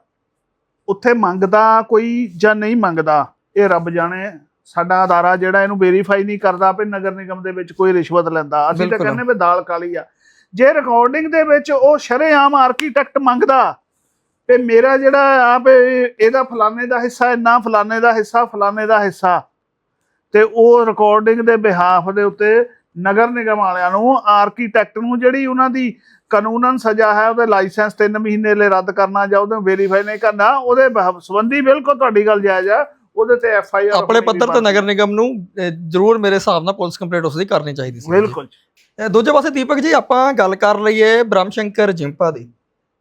ਉੱਥੇ ਮੰਗਦਾ ਕੋਈ ਜਾਂ ਨਹੀਂ ਮੰਗਦਾ ਇਹ ਰੱਬ ਜਾਣੇ ਸਾਡਾ ਅਦਾਰਾ ਜਿਹੜਾ ਇਹਨੂੰ ਵੈਰੀਫਾਈ ਨਹੀਂ ਕਰਦਾ ਵੀ ਨਗਰ ਨਿਗਮ ਦੇ ਵਿੱਚ ਕੋਈ ਰਿਸ਼ਵਤ ਲੈਂਦਾ। ਅਸੀਂ ਤਾਂ। ਕਹਿੰਦੇ ਵੀ ਦਾਲ ਕਾਲੀ ਆ। ਜੇ ਰਿਕਾਰਡਿੰਗ ਦੇ ਵਿੱਚ ਉਹ ਸ਼ਰੇਆਮ ਆਰਕੀਟੈਕਟ ਮੰਗਦਾ ਤੇ ਮੇਰਾ ਜਿਹੜਾ ਆ ਵੀ ਇਹਦਾ ਫਲਾਣੇ ਦਾ ਹਿੱਸਾ ਇੰਨਾ ਫਲਾਣੇ ਦਾ ਹਿੱਸਾ ਫਲਾਣੇ ਦਾ ਹਿੱਸਾ। ਤੇ ਉਹ ਰਿਕਾਰਡਿੰਗ ਦੇ ਬਿਹਾਫ ਦੇ ਉੱਤੇ ਨਗਰ ਨਿਗਮ ਵਾਲਿਆਂ ਨੂੰ ਆਰਕੀਟੈਕਟ ਨੂੰ ਜਿਹੜੀ ਉਹਨਾਂ ਦੀ ਕਾਨੂੰਨਨ ਸਜ਼ਾ ਹੈ ਉਹਦੇ ਲਾਇਸੈਂਸ 3 ਮਹੀਨੇ ਲਈ ਰੱਦ ਕਰਨਾ ਜਾਂ ਉਹਦੇ ਵੈਰੀਫਾਈ ਨਹੀਂ ਕਰਨਾ ਉਹਦੇ ਸੰਬੰਧੀ ਬਿਲਕੁਲ ਤੁਹਾਡੀ ਗੱਲ ਜਾਇਜ਼ ਆ। ਉਹਦੇ ਤੇ ਐਫ ਆਈ ਆਰ ਆਪਣੇ ਪੱਧਰ ਤੇ ਨਗਰ ਨਿਗਮ ਨੂੰ ਜ਼ਰੂਰ ਮੇਰੇ ਹਿਸਾਬ ਨਾਲ ਪੁਲਿਸ ਕੰਪਲੇਂਟ ਉਸ ਦੀ ਕਰਨੀ ਚਾਹੀਦੀ ਸੀ। ਬਿਲਕੁਲ। ਦੂਜੇ ਪਾਸੇ ਦੀਪਕ ਜੀ ਆਪਾਂ ਗੱਲ ਕਰ ਲਈਏ ਬ੍ਰਹਮ ਸ਼ੰਕਰ ਜਿੰਪਾ ਦੀ।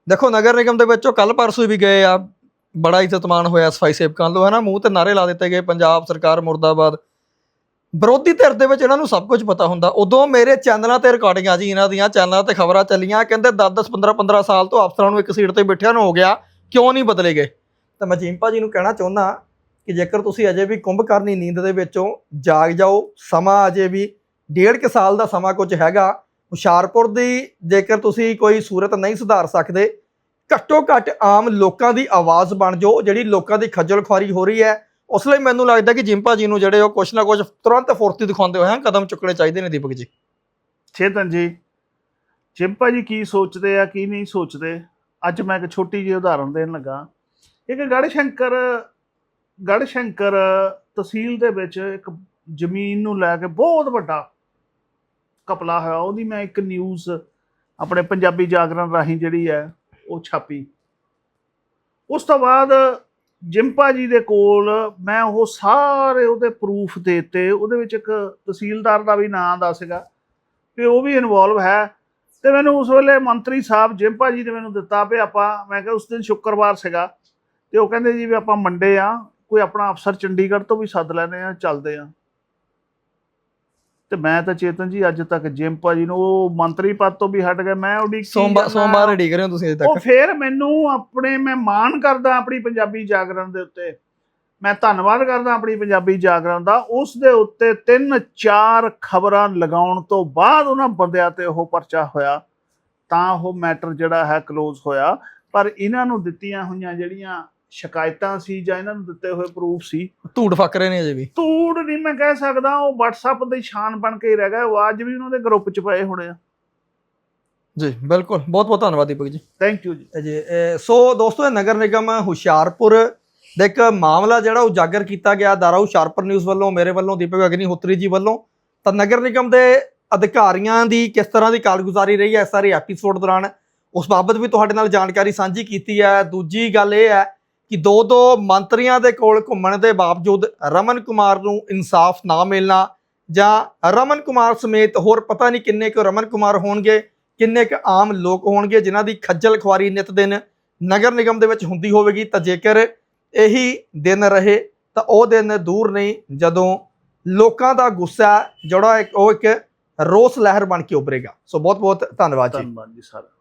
ਦੇਖੋ ਨਗਰ ਨਿਗਮ ਦੇ ਵਿੱਚੋਂ ਕੱਲ ਪਰਸੋਂ ਵੀ ਗਏ ਆ। ਬੜਾ ਇੱਜ਼ਤਮਾਨ ਹੋਇਆ ਸਫ਼ਾਈ ਸੇਵਕਾਂ ਵੱਲੋਂ ਹੈ ਨਾ ਮੂੰਹ ਤੇ ਨਾਰੇ ਲਾ ਦਿੱਤੇ ਗਏ ਪੰਜਾਬ ਸਰਕਾਰ ਮੁਰਦਾਬਾਦ। ਵਿਰੋਧੀ ਧਿਰ ਦੇ ਵਿੱਚ ਇਹਨਾਂ ਨੂੰ ਸਭ ਕੁਝ ਪਤਾ ਹੁੰਦਾ। ਉਦੋਂ ਮੇਰੇ ਚੈਨਲਾਂ ਤੇ ਰਿਕਾਰਡਿੰਗਾਂ ਜੀ ਇਹਨਾਂ ਦੀਆਂ ਚੈਨਲਾਂ ਤੇ ਖਬਰਾਂ ਚੱਲੀਆਂ ਕਹਿੰਦੇ 10 10 15 15 ਸਾਲ ਤੋਂ ਅਫਸਰਾਂ ਨੂੰ ਇੱਕ ਸੀਟ ਤੇ ਬੈਠਿਆਂ ਨੂੰ ਹੋ ਗਿਆ ਕਿਉਂ ਨਹੀਂ ਬਦਲੇ ਗਏ? ਤਾਂ ਮੈਂ ਜਿੰਪਾ ਜੀ ਨੂੰ ਕਹਿਣਾ ਚਾਹੁੰਦਾ ਕਿ ਜੇਕਰ ਤੁਸੀਂ ਅਜੇ ਵੀ ਕੁੰਭ ਕਰਨੀ ਨੀਂਦ ਦੇ ਵਿੱਚੋਂ ਜਾਗ ਜਾਓ, ਸਮਾਂ ਅਜੇ ਵੀ ਡੇਢ ਕੁ ਸਾਲ ਦਾ ਸਮਾਂ ਕੁਝ ਹੈਗਾ, ਹੁਸ਼ਿਆਰਪੁਰ ਦੀ ਜੇਕਰ ਤੁਸੀਂ ਕੋਈ ਸੂਰਤ ਨਹੀਂ ਸੁਧਾਰ ਸਕਦੇ, ਘੱਟੋ ਘੱਟ ਆਮ ਲੋਕਾਂ ਦੀ ਆਵਾਜ਼ ਬਣ ਜਾਓ, ਜਿਹੜੀ ਲੋਕਾਂ ਦੀ ਖੱਜਲ ਖੁਆਰੀ ਹੋ ਰਹੀ ਹੈ, ਉਸ ਲਈ ਮੈਨੂੰ ਲੱਗਦਾ ਕਿ ਜਿੰਪਾ ਜੀ ਨੂੰ ਜਿਹੜੇ ਉਹ ਕੁਛ ਨਾ ਕੁਛ ਤੁਰੰਤ ਫੁਰਤੀ ਦਿਖਾਉਂਦੇ ਹੋਏ ਹਨ ਕਦਮ ਚੁੱਕਣੇ ਚਾਹੀਦੇ ਨੇ ਦੀਪਕ ਜੀ। ਚੇਤਨ ਜੀ ਚਿੰਪਾ ਜੀ ਕੀ ਸੋਚਦੇ ਆ, ਕੀ ਨਹੀਂ ਸੋਚਦੇ? ਅੱਜ ਮੈਂ ਇੱਕ ਛੋਟੀ ਜਿਹੀ ਉਦਾਹਰਨ ਦੇਣ ਲੱਗਾ। ਇੱਕ ਗੜਸ਼ੰਕਰ ਗੜਸ਼ੰਕਰ ਤਹਿਸੀਲ ਦੇ ਵਿੱਚ ਇੱਕ ਜ਼ਮੀਨ ਨੂੰ ਲੈ ਕੇ ਬਹੁਤ ਵੱਡਾ ਕਪਲਾ ਹੋਇਆ। ਉਹਦੀ ਮੈਂ ਇੱਕ ਨਿਊਜ਼ ਆਪਣੇ ਪੰਜਾਬੀ ਜਾਗਰਣ ਰਾਹੀਂ ਜਿਹੜੀ ਹੈ, ਉਹ ਛਾਪੀ। ਉਸ ਤੋਂ ਬਾਅਦ ਜਿੰਪਾ ਜੀ ਦੇ ਕੋਲ ਮੈਂ ਉਹ ਸਾਰੇ ਉਹਦੇ ਪ੍ਰੂਫ ਦੇਤੇ। ਉਹਦੇ ਵਿੱਚ ਇੱਕ ਤਹਿਸੀਲਦਾਰ ਦਾ ਵੀ ਨਾਂ ਆਉਂਦਾ ਸੀਗਾ। ਕਿ ਉਹ ਵੀ ਇਨਵੋਲਵ ਹੈ। ਤੇ ਮੈਨੂੰ ਉਸ ਵੇਲੇ ਮੰਤਰੀ ਸਾਹਿਬ ਜਿੰਪਾ ਜੀ ਨੇ ਮੈਨੂੰ ਦਿੱਤਾ ਵੀ ਆਪਾਂ, ਮੈਂ ਕਿਹਾ ਉਸ ਦਿਨ ਸ਼ੁੱਕਰਵਾਰ ਸੀਗਾ। ਤੇ ਉਹ ਕਹਿੰਦੇ ਜੀ ਵੀ ਆਪਾਂ ਮੰਡੇ ਆ। ਕੋਈ ਆਪਣਾ ਅਫਸਰ ਚੰਡੀਗੜ੍ਹ ਤੋਂ ਵੀ ਸੱਦ ਲੈਨੇ ਆ ਚੱਲਦੇ ਆ। ਤੇ ਮੈਂ ਤਾਂ ਚੇਤਨ ਜੀ ਅੱਜ ਤੱਕ ਜਿੰਪਾ ਜੀ ਨੂੰ ਉਹ ਮੰਤਰੀ ਪਦ ਤੋਂ ਵੀ ਹਟ ਗਏ। ਮੈਂ ਉਡੀਕੀ ਸੋਮਵਾਰ। ਸੋਮਵਾਰ ਰੈਡੀ ਕਰਿਓ ਤੁਸੀਂ ਅਜੇ ਉਹ ਤੱਕ ਫੇਰ ਮੈਨੂੰ ਆਪਣੇ ਮੈਂ ਮਾਣ ਕਰਦਾ ਆਪਣੀ ਪੰਜਾਬੀ ਜਾਗਰਣ ਦੇ ਉੱਤੇ। ਮੈਂ ਧੰਨਵਾਦ ਕਰਦਾ ਆਪਣੀ ਪੰਜਾਬੀ ਜਾਗਰਣ ਦਾ। ਉਸ ਦੇ ਉੱਤੇ ਤਿੰਨ ਚਾਰ ਖਬਰਾਂ ਲਗਾਉਣ ਤੋਂ ਬਾਅਦ ਉਹਨਾਂ ਬੰਦਿਆਂ ਤੇ ਉਹ ਪਰਚਾ ਹੋਇਆ। ਤਾਂ ਉਹ ਮੈਟਰ ਜਿਹੜਾ ਹੈ ক্লোਜ਼ ਹੋਇਆ। ਪਰ ਇਹਨਾਂ ਨੂੰ ਦਿੱਤੀਆਂ ਹੋਈਆਂ ਜਿਹੜੀਆਂ ਸ਼ਿਕਾਇਤਾਂ ਸੀ ਜਾਂ ਇਹਨਾਂ ਨੂੰ ਦਿੱਤੇ ਹੋਏ ਪ੍ਰੂਫ ਸੀ। ਧੂੜ ਫੱਕ ਰਹੇ ਨੇ ਅਜੇ ਵੀ। ਧੂੜ ਨਹੀਂ ਮੈਂ ਕਹਿ ਸਕਦਾ ਉਹ WhatsApp ਦੀ ਸ਼ਾਨ ਬਣ ਕੇ ਹੀ ਰਹਿ ਗਿਆ ਉਹ ਅੱਜ ਵੀ ਉਹਨਾਂ ਦੇ ਗਰੁੱਪ 'ਚ ਪਏ ਹੋਣੇ ਆ। ਜੀ ਬਿਲਕੁਲ। ਬਹੁਤ ਬਹੁਤ ਧੰਨਵਾਦ ਦੀਪਕ ਜੀ। ਥੈਂਕ ਯੂ ਜੀ। ਜੀ ਸੋ ਦੋਸਤੋ ਇਹ ਨਗਰ ਨਿਗਮ ਹੁਸ਼ਿਆਰਪੁਰ ਦਾ ਇੱਕ ਮਾਮਲਾ ਜਿਹੜਾ ਉਜਾਗਰ ਕੀਤਾ ਗਿਆ ਦਾਰਾ ਹੁਸ਼ਿਆਰਪੁਰ ਨਿਊਜ਼ ਵੱਲੋਂ ਮੇਰੇ ਵੱਲੋਂ ਦੀਪਕ ਅਗਨੀਹੋਤਰੀ ਜੀ ਵੱਲੋਂ। ਤਾਂ ਨਗਰ ਨਿਗਮ ਦੇ ਅਧਿਕਾਰੀਆਂ ਦੀ ਕਿਸ ਤਰ੍ਹਾਂ ਦੀ ਕਾਰਗੁਜ਼ਾਰੀ ਰਹੀ ਹੈ ਇਸ ਸਾਰੇ ਐਪੀਸੋਡ ਦੌਰਾਨ ਉਸ ਬਾਬਤ ਵੀ ਤੁਹਾਡੇ ਨਾਲ ਜਾਣਕਾਰੀ ਸਾਂਝੀ ਕੀਤੀ ਹੈ। ਦੂਜੀ ਗੱਲ ਇਹ ਹੈ ਕਿ ਦੋ ਦੋ ਮੰਤਰੀਆਂ ਦੇ ਕੋਲ ਘੁੰਮਣ ਦੇ ਬਾਵਜੂਦ ਰਮਨ ਕੁਮਾਰ ਨੂੰ ਇਨਸਾਫ ਨਾ ਮਿਲਣਾ ਜਾਂ ਰਮਨ ਕੁਮਾਰ ਸਮੇਤ ਹੋਰ ਪਤਾ ਨਹੀਂ ਕਿੰਨੇ ਕੁ ਰਮਨ ਕੁਮਾਰ ਹੋਣਗੇ, ਕਿੰਨੇ ਕੁ ਆਮ ਲੋਕ ਹੋਣਗੇ ਜਿਨ੍ਹਾਂ ਦੀ ਖੱਜਲ ਖੁਆਰੀ ਨਿਤ ਦਿਨ ਨਗਰ ਨਿਗਮ ਦੇ ਵਿੱਚ ਹੁੰਦੀ ਹੋਵੇਗੀ। ਤਾਂ ਜੇਕਰ ਇਹੀ ਦਿਨ ਰਹੇ ਤਾਂ ਉਹ ਦਿਨ ਦੂਰ ਨਹੀਂ, ਜਦੋਂ ਲੋਕਾਂ ਦਾ ਗੁੱਸਾ ਜਿਹੜਾ ਇੱਕ, ਉਹ ਇੱਕ ਰੋਸ ਲਹਿਰ ਬਣ ਕੇ ਉਭਰੇਗਾ। ਸੋ ਬਹੁਤ ਬਹੁਤ ਧੰਨਵਾਦ ਜੀ। ਧੰਨਵਾਦ ਜੀ ਸਾਰਾ